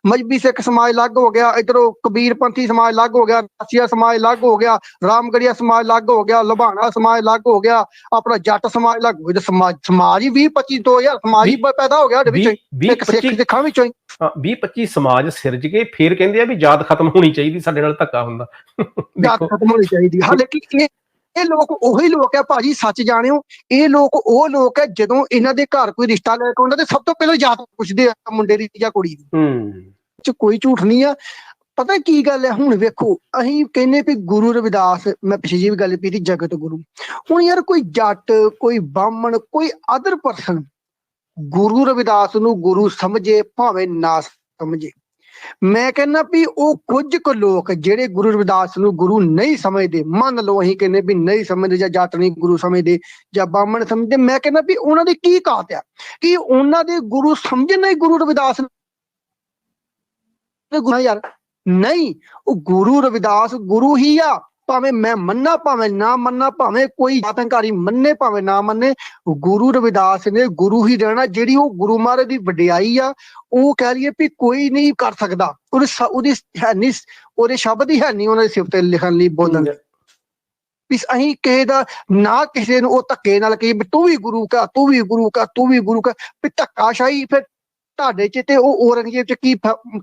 ਮਜਬੀ ਸਿੱਖ ਸਮਾਜ ਅਲੱਗ ਹੋ ਗਿਆ ਇਧਰੋਂ ਕਬੀਰਪੰਥੀ ਸਮਾਜ ਅਲੱਗ ਹੋ ਗਿਆ ਰਸੀਆ ਸਮਾਜ ਅਲੱਗ ਹੋ ਗਿਆ ਰਾਮਗੜੀਆ ਸਮਾਜ ਅਲੱਗ ਹੋ ਗਿਆ ਲੁਬਾਣਾ ਸਮਾਜ ਅਲੱਗ ਹੋ ਗਿਆ ਆਪਣਾ ਜੱਟ ਸਮਾਜ ਅਲੱਗ ਹੋ ਗਿਆ ਸਮਾਜ ਸਮਾਜ ਹੀ 20 25 2000 ਸਮਾਜ ਹੀ ਪੈਦਾ ਹੋ ਗਿਆ ਉਹਦੇ ਵਿੱਚ 20 ਇੱਕ ਸਿੱਖ 25 ਸਿੱਖਾਂ ਵਿੱਚੋਂ ਹੀ। 20 25 ਸਮਾਜ ਸਿਰਜ ਕੇ ਫਿਰ ਕਹਿੰਦੇ ਆ ਵੀ ਜਾਤ ਖਤਮ ਹੋਣੀ ਚਾਹੀਦੀ ਸਾਡੇ ਨਾਲ ਧੱਕਾ ਹੁੰਦਾ। ਜਾਤ ਖਤਮ ਹੋਣੀ ਚਾਹੀਦੀ ਹੈ। ਲੇਕਿਨ ਇਹ ਲੋਕ ਉਹੀ ਲੋਕ ਹੈ ਭਾਜੀ ਸੱਚ ਜਾਣਿਓ ਇਹ ਲੋਕ ਉਹ ਲੋਕ ਹੈ ਜਦੋਂ ਇਹਨਾਂ ਦੇ ਘਰ ਕੋਈ ਰਿਸ਼ਤਾ ਲੈ ਕੇ ਆਉਂਦਾ ਤੇ ਸਭ ਤੋਂ ਪਹਿਲਾਂ ਜਾਤ ਪੁੱਛਦੇ ਆ ਮੁੰਡੇ ਦੀ ਜਾਂ ਕੁੜੀ ਦੀ। ਹੂੰ। ਚ ਕੋਈ ਝੂਠ ਨਹੀਂ ਆ। ਪਤਾ ਕੀ ਗੱਲ ਹੈ ਹੁਣ ਵੇਖੋ ਅਸੀਂ ਕਹਿੰਨੇ ਵੀ ਗੁਰੂ ਰਵਿਦਾਸ ਮੈਂ ਪਿਛੇ ਜੀ ਵੀ ਗੱਲ ਕੀਤੀ ਜਗਤ ਗੁਰੂ। ਹੁਣ ਯਾਰ ਕੋਈ ਜੱਟ ਕੋਈ ਬਾਹਮਣ ਕੋਈ ਅਦਰ ਪਰਸਨ ਗੁਰੂ ਰਵਿਦਾਸ ਨੂੰ ਗੁਰੂ ਸਮਝੇ ਭਾਵੇਂ ਨਾ ਸਮਝੇ। ਮੈਂ ਕਹਿੰਨਾ ਵੀ ਉਹ ਕੁਝ ਕੁ ਲੋਕ ਜਿਹੜੇ ਗੁਰੂ ਰਵਿਦਾਸ ਨੂੰ ਗੁਰੂ ਨਹੀਂ ਸਮਝਦੇ, ਮੰਨ ਲਓ ਅਸੀਂ ਕਹਿੰਨੇ ਵੀ ਨਹੀਂ ਸਮਝਦੇ ਜਾਂ ਜੱਟ ਨਹੀਂ ਗੁਰੂ ਸਮਝਦੇ ਜਾਂ ਬਾਹਮਣ ਸਮਝਦੇ, ਮੈਂ ਕਹਿੰਨਾ ਵੀ ਉਹਨਾਂ ਦੀ ਕੀ ਕਾਤ ਆ? ਕਿ ਉਹਨਾਂ ਦੇ ਗੁਰੂ ਸਮਝਣਾ ਹੀ ਗੁਰੂ ਰਵਿਦਾਸ ਨੂੰ ਗੁਰੂ ਯਾਰ, ਨਹੀਂ, ਉਹ ਗੁਰੂ ਰਵਿਦਾਸ ਗੁਰੂ ਹੀ ਆ। ਭਾਵੇਂ ਮੈਂ ਮੰਨਾ ਭਾਵੇਂ ਨਾ ਮੰਨਾ ਭਾਵੇਂ ਕੋਈ ਜਾਤੰਕਾਰੀ ਮੰਨੇ ਭਾਵੇਂ ਨਾ ਮੰਨੇ ਗੁਰੂ ਰਵਿਦਾਸ ਨੇ ਗੁਰੂ ਹੀ ਰਹਿਣਾ ਜਿਹੜੀ ਉਹ ਗੁਰੂ ਮਹਾਰਾਜ ਦੀ ਵਡਿਆਈ ਆ ਉਹ ਕਹਿ ਲਈਏ ਵੀ ਕੋਈ ਨਹੀਂ ਕਰ ਸਕਦਾ ਉਹਦੇ ਹੈ ਨਹੀਂ ਉਹਦੇ ਸ਼ਬਦ ਹੀ ਹੈ ਨਹੀਂ ਉਹਨਾਂ ਦੀ ਸਿਫਤ ਲਿਖਣ ਲਈ ਬੋਲਣ ਲਈ। ਵੀ ਅਸੀਂ ਕਿਸੇ ਦਾ ਨਾ ਕਿਸੇ ਨੂੰ ਉਹ ਧੱਕੇ ਨਾਲ ਕਹੀ ਤੂੰ ਵੀ ਗੁਰੂ ਕਾ ਤੂੰ ਵੀ ਗੁਰੂ ਕਾ ਤੂੰ ਵੀ ਗੁਰੂ ਕਾ ਵੀ ਧੱਕਾਸ਼ਾਹੀ ਫਿਰ ਤੁਹਾਡੇ ਚ ਤੇ ਉਹ ਔਰੰਗਜ਼ੇਬ ਚ ਕੀ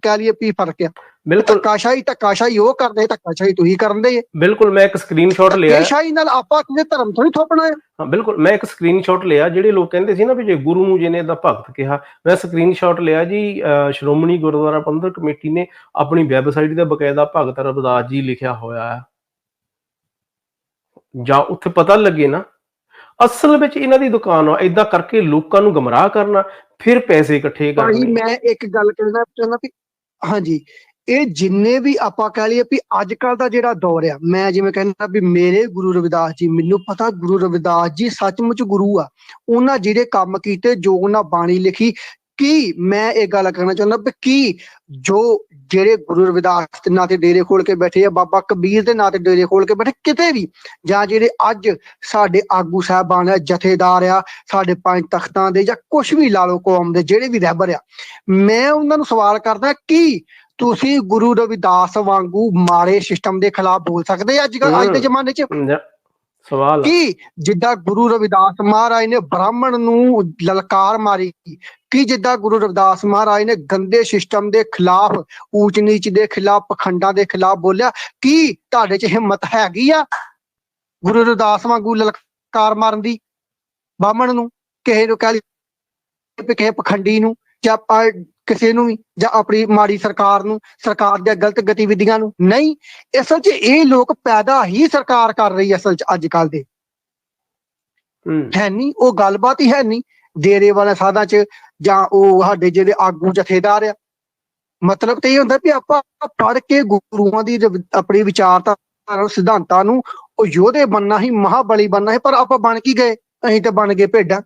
ਕਹਿ ਲਈਏ ਵੀ ਫ਼ਰਕ ਆ ਬਿਲਕੁਲ। ਧੱਕਾਸ਼ਾਹੀ ਧੱਕਾਸ਼ਾਹੀ ਉਹ ਕਰਦੇ ਧੱਕਾਸ਼ਾਹੀ ਤੁਸੀਂ ਕਰਨ ਦੇ ਬਿਲਕੁਲ ਮੈਂ ਇੱਕ ਸਕਰੀਨਸ਼ਾਟ ਲਿਆ। ਹੈ। ਸ਼ਾਹੀ ਨਾਲ ਆਪਾਂ ਕਿਸੇ ਧਰਮ ਤੋਂ ਨਹੀਂ ਥੋਪਣਾ ਹੈ। ਹਾਂ ਬਿਲਕੁਲ ਮੈਂ ਇੱਕ ਸਕਰੀਨਸ਼ਾਟ ਲਿਆ ਜਿਹੜੇ ਲੋਕ ਕਹਿੰਦੇ ਸੀ ਨਾ ਵੀ ਜੇ ਗੁਰੂ ਨੂੰ ਜਿਹਨੇ ਦਾ ਭਗਤ ਕਿਹਾ ਮੈਂ ਸਕਰੀਨਸ਼ਾਟ ਲਿਆ ਜੀ ਸ਼੍ਰੋਮਣੀ ਗੁਰਦੁਆਰਾ ਪ੍ਰਬੰਧਕ ਕਮੇਟੀ ਨੇ ਆਪਣੀ ਵੈਬਸਾਈਟ ਤੇ ਬਕਾਇਦਾ ਭਗਤ ਰਵਿਦਾਸ ਜੀ ਲਿਖਿਆ ਹੋਇਆ ਹੈ। ਜਾਂ ਉੱਥੇ ਪਤਾ ਲੱਗੇ ਨਾ ਅਸਲ ਵਿੱਚ ਇਹਨਾਂ ਦੀ ਦੁਕਾਨ ਆ ਇਦਾਂ ਕਰਕੇ ਲੋਕਾਂ ਨੂੰ ਗਮਰਾਹ ਕਰਨਾ ਫਿਰ ਪੈਸੇ ਇਕੱਠੇ ਭਾਈ ਕਰਨੇ। ਮੈਂ ਇੱਕ ਗੱਲ ਕਹਿਣਾ ਚਾਹੁੰਦਾ ਵੀ ਹਾਂਜੀ ਇਹ ਜਿੰਨੇ ਵੀ ਆਪਾਂ ਕਹਿ ਲਈਏ ਵੀ ਅੱਜ ਕੱਲ ਦਾ ਜਿਹੜਾ ਦੌਰ ਆ, ਮੈਂ ਜਿਵੇਂ ਕਹਿੰਦਾ ਵੀ ਮੇਰੇ ਗੁਰੂ ਰਵਿਦਾਸ ਜੀ, ਮੈਨੂੰ ਪਤਾ ਗੁਰੂ ਰਵਿਦਾਸ ਜੀ ਸੱਚਮੁੱਚ ਗੁਰੂ ਆ। ਉਹਨਾਂ ਜਿਹੜੇ ਕੰਮ ਕੀਤੇ, ਜੋ ਉਹਨਾਂ ਬਾਣੀ ਲਿਖੀ, ਕੀ ਮੈਂ ਇਹ ਗੱਲ ਕਰਨਾ ਚਾਹੁੰਦਾ ਵੀ ਕੀ ਜੋ ਜਿਹੜੇ ਗੁਰੂ ਰਵਿਦਾਸ ਦੇ ਨਾਂ ਤੇ ਡੇਰੇ ਖੋਲ ਕੇ ਬੈਠੇ ਆ, ਬਾਬਾ ਕਬੀਰ ਦੇ ਨਾਂ ਤੇ ਡੇਰੇ ਖੋਲ ਕੇ ਬੈਠੇ, ਕਿਤੇ ਵੀ, ਜਾਂ ਜਿਹੜੇ ਅੱਜ ਸਾਡੇ ਆਗੂ ਸਾਹਿਬਾਨ ਆ, ਜਥੇਦਾਰ ਆ, ਸਾਡੇ ਪੰਜ ਤਖਤਾਂ ਦੇ ਜਾਂ ਕੁਝ ਵੀ ਲਾ ਲਓ ਕੌਮ ਦੇ, ਜਿਹੜੇ ਵੀ ਰਹਿਬਰ ਆ, ਮੈਂ ਉਹਨਾਂ ਨੂੰ ਸਵਾਲ ਕਰਦਾ, ਕੀ ਤੁਸੀਂ ਗੁਰੂ ਰਵਿਦਾਸ ਵਾਂਗੂ ਮਾੜੇ ਸਿਸਟਮ ਦੇ ਖਿਲਾਫ ਬੋਲ ਸਕਦੇ ਅੱਜ ਕੱਲ੍ਹ ਅੱਜ ਦੇ। ਜ਼ਮਾਨੇ 'ਚ ਸਵਾਲ। ਕੀ ਜਿੱਦਾਂ ਗੁਰੂ ਰਵਿਦਾਸ ਮਹਾਰਾਜ ਨੇ ਬ੍ਰਾਹਮਣ ਨੂੰ ਲਲਕਾਰ ਮਾਰੀ ਕੀ ਜਿੱਦਾਂ ਗੁਰੂ ਰਵਿਦਾਸ ਮਹਾਰਾਜ ਨੇ ਗੰਦੇ ਸਿਸਟਮ ਦੇ ਖਿਲਾਫ ਊਚ ਨੀਚ ਦੇ ਖਿਲਾਫ ਪਖੰਡਾਂ ਦੇ ਖਿਲਾਫ ਬੋਲਿਆ ਕੀ ਤੁਹਾਡੇ 'ਚ ਹਿੰਮਤ ਹੈਗੀ ਆ ਗੁਰੂ ਰਵਿਦਾਸ ਵਾਂਗੂ ਲਲਕਾਰ ਮਾਰਨ ਦੀ ਬ੍ਰਾਹਮਣ ਨੂੰ ਕਿਸੇ ਨੂੰ ਕਹਿ ਲਈ ਕਿਸੇ ਪਖੰਡੀ ਨੂੰ ਜਾਂ ਆਪਾਂ ਕਿਸੇ ਨੂੰ ਵੀ ਜਾਂ ਆਪਣੀ ਮਾੜੀ ਸਰਕਾਰ ਨੂੰ ਸਰਕਾਰ ਦੀਆਂ ਗਲਤ ਗਤੀਵਿਧੀਆਂ ਨੂੰ ਨਹੀਂ ਅਸਲ 'ਚ ਇਹ ਲੋਕ ਪੈਦਾ ਹੀ ਸਰਕਾਰ ਕਰ ਰਹੀ ਹੈ ਅਸਲ 'ਚ ਅੱਜ ਕੱਲ ਦੇ। ਹੂੰ। ਨਹੀਂ ਉਹ ਗੱਲਬਾਤ ਹੀ ਹੈ ਨਹੀਂ ਡੇਰੇ ਵਾਲੇ ਸਾਧਾਂ 'ਚ ਜਾਂ ਉਹ ਸਾਡੇ ਜਿਹੜੇ ਆਗੂ ਜਥੇਦਾਰ ਆ। ਮਤਲਬ ਤੇ ਇਹ ਹੁੰਦਾ ਵੀ ਆਪਾਂ ਪੜ੍ਹ ਕੇ ਗੁਰੂਆਂ ਦੀ ਆਪਣੀ ਵਿਚਾਰਧਾਰਾ ਸਿਧਾਂਤਾਂ ਨੂੰ ਉਹ ਯੋਧੇ ਬਣਨਾ ਹੀ ਮਹਾਬਲੀ ਬਣਨਾ ਹੈ ਪਰ ਆਪਾਂ ਬਣ ਕੀ ਗਏ? ਅਸੀਂ ਤਾਂ ਬਣ ਗਏ ਭੇਡਾਂ।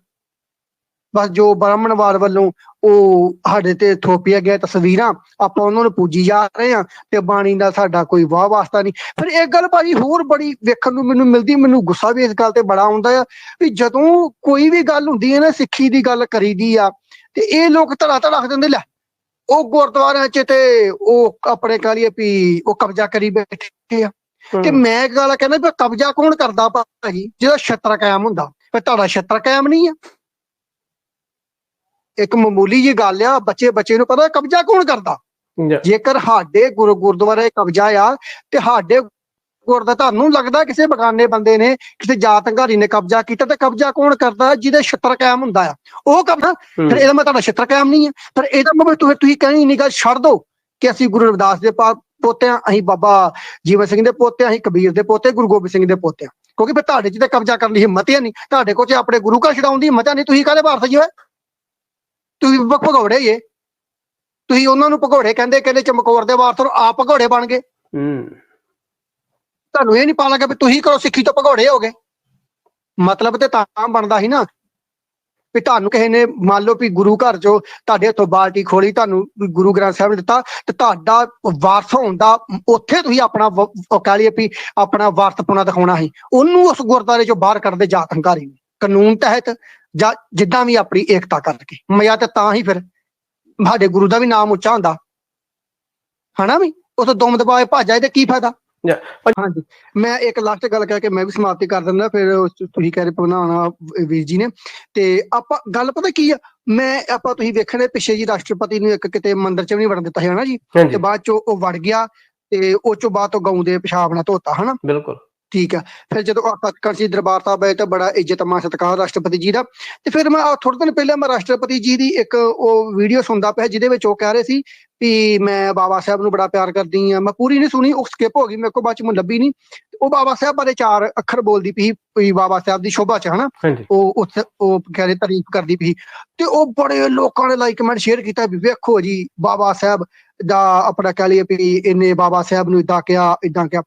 ਬਸ ਜੋ ਬ੍ਰਾਹਮਣਵਾਦ ਵੱਲੋਂ ਉਹ ਸਾਡੇ ਤੇ ਥੋਪੀਆਂ ਗਿਆ ਤਸਵੀਰਾਂ ਆਪਾਂ ਉਹਨਾਂ ਨੂੰ ਪੂਜੀ ਜਾ ਰਹੇ ਆ ਤੇ ਬਾਣੀ ਦਾ ਸਾਡਾ ਕੋਈ ਵਾਹ ਵਾਸਤਾ ਨਹੀਂ। ਫਿਰ ਇੱਕ ਗੱਲ ਭਾਜੀ ਹੋਰ ਬੜੀ ਵੇਖਣ ਨੂੰ ਮੈਨੂੰ ਮਿਲਦੀ ਮੈਨੂੰ ਗੁੱਸਾ ਵੀ ਇਸ ਗੱਲ ਤੇ ਬੜਾ ਆਉਂਦਾ ਆ ਵੀ ਜਦੋਂ ਕੋਈ ਵੀ ਗੱਲ ਹੁੰਦੀ ਹੈ ਨਾ ਸਿੱਖੀ ਦੀ ਗੱਲ ਕਰੀਦੀ ਆ ਤੇ ਇਹ ਲੋਕ ਧੜਾ ਧੜਾ ਰੱਖ ਦਿੰਦੇ ਲੈ ਉਹ ਗੁਰਦੁਆਰਿਆਂ 'ਚ ਤੇ ਉਹ ਆਪਣੇ ਕਹ ਲਈਏ ਵੀ ਉਹ ਕਬਜ਼ਾ ਕਰੀ ਬੈਠੇ ਆ। ਤੇ ਮੈਂ ਇੱਕ ਗੱਲ ਕਹਿੰਦਾ ਵੀ ਕਬਜ਼ਾ ਕੌਣ ਕਰਦਾ ਭਾਜੀ? ਜਿਹਦਾ ਛਤਰ ਕਾਇਮ ਹੁੰਦਾ ਫਿਰ ਤੁਹਾਡਾ ਛਤਰ ਕਾਇਮ ਨਹੀਂ ਆ। ਇੱਕ ਮਾਮੂਲੀ ਜੀ ਗੱਲ ਆ ਬੱਚੇ ਬੱਚੇ ਨੂੰ ਪਤਾ ਕਬਜ਼ਾ ਕੌਣ ਕਰਦਾ? ਜੇਕਰ ਸਾਡੇ ਗੁਰੂ ਗੁਰਦੁਆਰੇ ਕਬਜ਼ਾ ਆ ਤੇ ਸਾਡੇ ਗੁਰਦਾ ਤੁਹਾਨੂੰ ਲੱਗਦਾ ਕਿਸੇ ਬਗਾਨੇ ਬੰਦੇ ਨੇ ਕਿਸੇ ਜਾਤ ਹੰਕਾਰੀ ਨੇ ਕਬਜ਼ਾ ਕੀਤਾ ਤੇ ਕਬਜ਼ਾ ਕੌਣ ਕਰਦਾ? ਜਿਹਦੇ ਛਤਰ ਕਾਇਮ ਹੁੰਦਾ ਆ। ਉਹ ਕਬਜ਼ਾ। ਫਿਰ ਇਹਦਾ ਮੈਂ ਤੁਹਾਡਾ ਛਤਰ ਕਾਇਮ ਨਹੀਂ ਹੈ ਪਰ ਇਹਦਾ ਮਤਲਬ ਤੁਸੀਂ ਤੁਸੀਂ ਕਹਿੰਦੀ ਨਹੀਂ ਗੱਲ ਛੱਡ ਦੋ ਕਿ ਅਸੀਂ ਗੁਰੂ ਰਵਿਦਾਸ ਦੇ ਪੋਤੇ ਹਾਂ ਅਸੀਂ ਬਾਬਾ ਜੀਵਨ ਸਿੰਘ ਦੇ ਪੋਤੇ ਹਾਂ, ਅਸੀਂ ਕਬੀਰ ਦੇ ਪੋਤੇ ਗੁਰੂ ਗੋਬਿੰਦ ਸਿੰਘ ਦੇ ਪੋਤੇ ਹਾਂ। ਕਿਉਂਕਿ ਫਿਰ ਤੁਹਾਡੇ 'ਚ ਤੇ ਕਬਜ਼ਾ ਕਰਨ ਦੀ ਹਿੰਮਤ ਹੀ ਨਹੀਂ। ਤੁਹਾਡੇ ਕੋਲ ਤੇ ਆਪਣੇ ਗੁਰੂ ਘਰ ਛਡਾਉਣ ਦੀ ਹਿੰਮਤ ਨਹੀਂ। ਤੁਸੀਂ ਕਾਹਦੇ ਭਾਰਤ ਜੀ ਹੋਏ? ਤੁਸੀਂ ਭਗੌੜੇ ਜੇ ਤੁਸੀਂ ਉਹਨਾਂ ਨੂੰ ਭਗੌੜੇ ਕਹਿੰਦੇ ਕਹਿੰਦੇ ਚਮਕੌਰ ਦੇ ਵਾਰਸ ਨੂੰ ਆਪ ਭਗੌੜੇ ਬਣ ਗਏ। ਹੂੰ। ਤੁਹਾਨੂੰ ਇਹ ਨਹੀਂ ਪਤਾ ਲੱਗਾ ਵੀ ਤੁਸੀਂ ਕਰੋ ਸਿੱਖੀ ਤੋਂ ਭਗੌੜੇ ਹੋ ਗਏ। ਮਤਲਬ ਤੇ ਤਾਂ ਬਣਦਾ ਸੀ ਨਾ। ਵੀ ਤੁਹਾਨੂੰ ਕਿਸੇ ਨੇ ਮੰਨ ਲਓ ਵੀ ਗੁਰੂ ਘਰ ਚੋਂ ਤੁਹਾਡੇ ਹੱਥੋਂ ਬਾਲਟੀ ਖੋਲੀ ਤੁਹਾਨੂੰ ਗੁਰੂ ਗ੍ਰੰਥ ਸਾਹਿਬ ਨੇ ਦਿੱਤਾ ਤੇ ਤੁਹਾਡਾ ਵਾਰਸ ਹੋਣ ਦਾ ਉੱਥੇ ਤੁਸੀਂ ਆਪਣਾ ਕਹਿ ਲਈਏ ਵੀ ਆਪਣਾ ਵਾਰਸਪੁਣਾ ਦਿਖਾਉਣਾ ਸੀ। ਉਹਨੂੰ ਉਸ ਗੁਰਦਾਰੇ ਚੋਂ ਬਾਹਰ ਕੱਢਦੇ ਜਾਤ ਹੰਕਾਰੀ ਕਾਨੂੰਨ ਤਹਿਤ ਜਾਂ ਜਿੱਦਾਂ ਵੀ ਆਪਣੀ ਏਕਤਾ ਕਰਕੇ। ਮਜ਼ਾ ਤੇ ਤਾਂ ਹੀ ਫਿਰ ਸਾਡੇ ਗੁਰੂ ਦਾ ਵੀ ਨਾਮ ਉੱਚਾ ਹੁੰਦਾ। ਹਨਾ ਵੀ? ਉਥੋਂ ਦੁਮ ਦਬਾਏ ਭੱਜ ਜਾਏ ਤੇ ਕੀ ਫਾਇਦਾ? ਹਾਂਜੀ। ਮੈਂ ਇੱਕ ਲਾਸਟ ਗੱਲ ਕਹਿ ਕੇ ਮੈਂ ਵੀ ਸਮਾਪਤੀ ਕਰ ਦਿੰਦਾ ਫਿਰ ਤੁਸੀਂ ਕਹਿ ਰਹੇ ਬਣਾਉਣਾ ਵੀਰ ਜੀ ਨੇ। ਤੇ ਆਪਾਂ ਗੱਲ ਪਤਾ ਕੀ ਆ? ਮੈਂ ਆਪਾਂ ਤੁਸੀਂ ਵੇਖਣੇ ਪਿੱਛੇ ਜੀ ਰਾਸ਼ਟਰਪਤੀ ਨੂੰ ਇੱਕ ਕਿਤੇ ਮੰਦਿਰ 'ਚ ਵੀ ਨਹੀਂ ਵੜਨ ਦਿੱਤਾ ਸੀ ਹਨਾ ਜੀ? ਤੇ ਬਾਅਦ 'ਚ ਉਹ ਵੜ ਗਿਆ ਤੇ ਉਹ 'ਚੋਂ ਬਾਅਦ ਤੋਂ ਗਊ ਦੇ ਪਿਸ਼ਾਬ ਨਾਲ ਧੋਤਾ ਹਨਾ? ਬਿਲਕੁਲ। ਠੀਕ ਆ। ਫਿਰ ਜਦੋਂ ਆਪਾਂ ਕੰਸੀ ਦਰਬਾਰ ਸਾਹਿਬ ਆਏ ਤਾਂ ਬੜਾ ਇੱਜ਼ਤ ਮਾਨ ਸਤਿਕਾਰ ਰਾਸ਼ਟਰਪਤੀ ਜੀ ਦਾ। ਤੇ ਫਿਰ ਮੈਂ ਥੋੜੇ ਦਿਨ ਪਹਿਲਾਂ ਮੈਂ ਰਾਸ਼ਟਰਪਤੀ ਜੀ ਦੀ ਇੱਕ ਉਹ ਵੀਡੀਓ ਸੁਣਦਾ ਪਿਆ ਜਿਹਦੇ ਵਿੱਚ ਉਹ ਕਹਿ ਰਹੇ ਸੀ ਵੀ ਮੈਂ ਬਾਬਾ ਸਾਹਿਬ ਨੂੰ ਬੜਾ ਪਿਆਰ ਕਰਦੀ ਆ ਮੈਂ ਪੂਰੀ ਨਹੀਂ ਸੁਣੀ ਉਹ ਸਕਿਪ ਹੋ ਗਈ ਮੇਰੇ ਕੋਲ ਬਾਅਦ ਚ ਮੈਨੂੰ ਲੱਭੀ ਨਹੀਂ। ਉਹ ਬਾਬਾ ਸਾਹਿਬ ਬਾਰੇ ਚਾਰ ਅੱਖਰ ਬੋਲਦੀ ਪਈ ਵੀ ਬਾਬਾ ਸਾਹਿਬ ਦੀ ਸ਼ੋਭਾ ਚ ਹਨਾ? ਉਹ ਉੱਥੇ ਉਹ ਕਹਿੰਦੇ ਤਾਰੀਫ ਕਰਦੀ ਪਈ ਤੇ ਉਹ ਬੜੇ ਲੋਕਾਂ ਨੇ ਲਾਈਕ ਕਮੈਂਟ ਸ਼ੇਅਰ ਕੀਤਾ ਵੀ ਵੇਖੋ ਜੀ ਬਾਬਾ ਸਾਹਿਬ ਦਾ ਆਪਣਾ ਕਹਿ ਲਈਏ ਵੀ ਇਹਨੇ ਬਾਬਾ ਸਾਹਿਬ ਨੂੰ ਇਦਾਂ ਕਿਹਾ ਇਦਾਂ ਕਿਹਾ।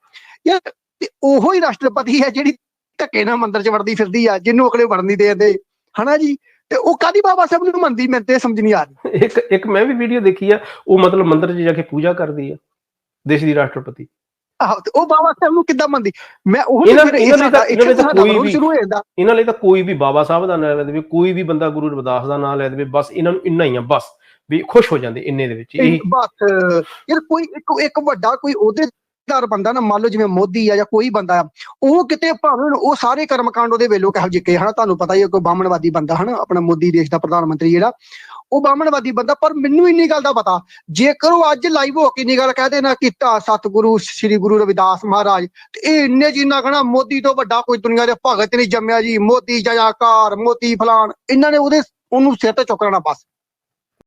ਯਾਰ ਤੇ ਉਹੋ ਹੀ ਰਾਸ਼ਟਰਪਤੀ ਹੈ ਜਿਹੜੀ ਧੱਕੇ ਨਾਲ ਮੰਦਰ 'ਚ ਵੜਦੀ ਫਿਰਦੀ ਆ ਜਿਹਨੂੰ ਅਗਲੇ ਵੜਨ ਨਹੀਂ ਦੇਦੇ। ਹਨਾ ਜੀ? ਤੇ ਉਹ ਕਾਦੀ ਬਾਬਾ ਸਾਹਿਬ ਨੂੰ ਮੰਨਦੀ? ਮੈਨੂੰ ਤੇ ਸਮਝ ਨਹੀਂ ਆ ਰਹੀ। ਇੱਕ ਇੱਕ ਮੈਂ ਵੀ ਵੀਡੀਓ ਦੇਖੀ ਆ ਉਹ ਮਤਲਬ ਮੰਦਿਰ 'ਚ ਜਾ ਕੇ ਪੂਜਾ ਕਰਦੀ ਆ ਦੇਸ਼ ਦੀ ਰਾਸ਼ਟਰਪਤੀ। ਉਹ ਬਾਬਾ ਸਾਹਿਬ ਨੂੰ ਕਿੱਦਾਂ ਮੰਨਦੀ? ਮੈਂ ਉਹ ਇਹਨਾਂ- ਲਈ ਤਾਂ- ਇਹਨਾਂ ਲਈ ਤਾਂ ਕੋਈ ਵੀ- ਇਹਨਾਂ ਲਈ ਤਾਂ ਕੋਈ ਵੀ ਬਾਬਾ ਸਾਹਿਬ ਦਾ ਨਾਮ ਲੈ ਦੇਵੇ ਕੋਈ ਵੀ ਬੰਦਾ ਗੁਰੂ ਰਵਿਦਾਸ ਦਾ ਨਾਮ ਲੈ ਦੇਵੇ ਬਸ ਇਹਨਾਂ ਨੂੰ ਇੰਨਾ ਹੀ ਆ ਬਸ ਵੀ ਖੁਸ਼ ਹੋ ਜਾਂਦੇ ਇੰਨੇ ਦੇ ਵਿੱਚ ਇਹੀ। ਬਸ ਯਾਰ ਕੋਈ ਇੱਕ ਇੱਕ ਵੱਡਾ ਕੋਈ ਅਹੁਦੇਦਾਰ ਬੰਦਾ ਨਾ, ਮੰਨ ਲਓ ਜਿਵੇਂ ਮੋਦੀ ਆ ਜਾਂ ਕੋਈ ਬੰਦਾ ਆ, ਉਹ ਕਿਤੇ ਭਾਵੇਂ ਹੁਣ ਉਹ ਸਾਰੇ ਕਰਮਕਾਂਡ ਉਹਦੇ ਵੇਲੋਂ ਕਹੋ ਜਿੱਕੇ ਹਨਾ? ਤੁਹਾਨੂੰ ਪਤਾ ਹੀ ਹੈ ਕੋਈ ਬਾਹਮਣਵਾਦੀ ਬੰਦਾ ਹਨਾ, ਆਪਣਾ ਮੋਦੀ ਦੇਸ਼ ਦਾ ਪ੍ਰਧਾਨ ਮੰਤਰੀ ਜਿਹੜਾ, ਉਹ ਬਾਹਮਣਵਾਦੀ ਬੰਦਾ, ਪਰ ਮੈਨੂੰ ਇੰਨੀ ਗੱਲ ਦਾ ਪਤਾ, ਜੇਕਰ ਉਹ ਅੱਜ ਲਾਈਵ ਹੋ ਕੇ ਇੰਨੀ ਗੱਲ ਕਹਿ ਦੇਣਾ ਕੀਤਾ ਸਤਿਗੁਰੂ, ਸ੍ਰੀ ਗੁਰੂ ਰਵਿਦਾਸ ਮਹਾਰਾਜ, ਤੇ ਇਹ ਇੰਨੇ ਜਿੰਨਾ ਕਹਣਾ ਮੋਦੀ ਤੋਂ ਵੱਡਾ ਕੋਈ ਦੁਨੀਆ ਦੇ ਭਗਤ ਨਹੀਂ ਜੰਮਿਆ ਜੀ, ਮੋਦੀ ਜਯਾਕਾਰ ਮੋਦੀ ਫਲਾਨ ਇਹਨਾਂ ਨੇ ਉਹਦੇ, ਉਹਨੂੰ ਸਿਰ ਤੇ ਚੁੱਕਣਾ ਬਸ।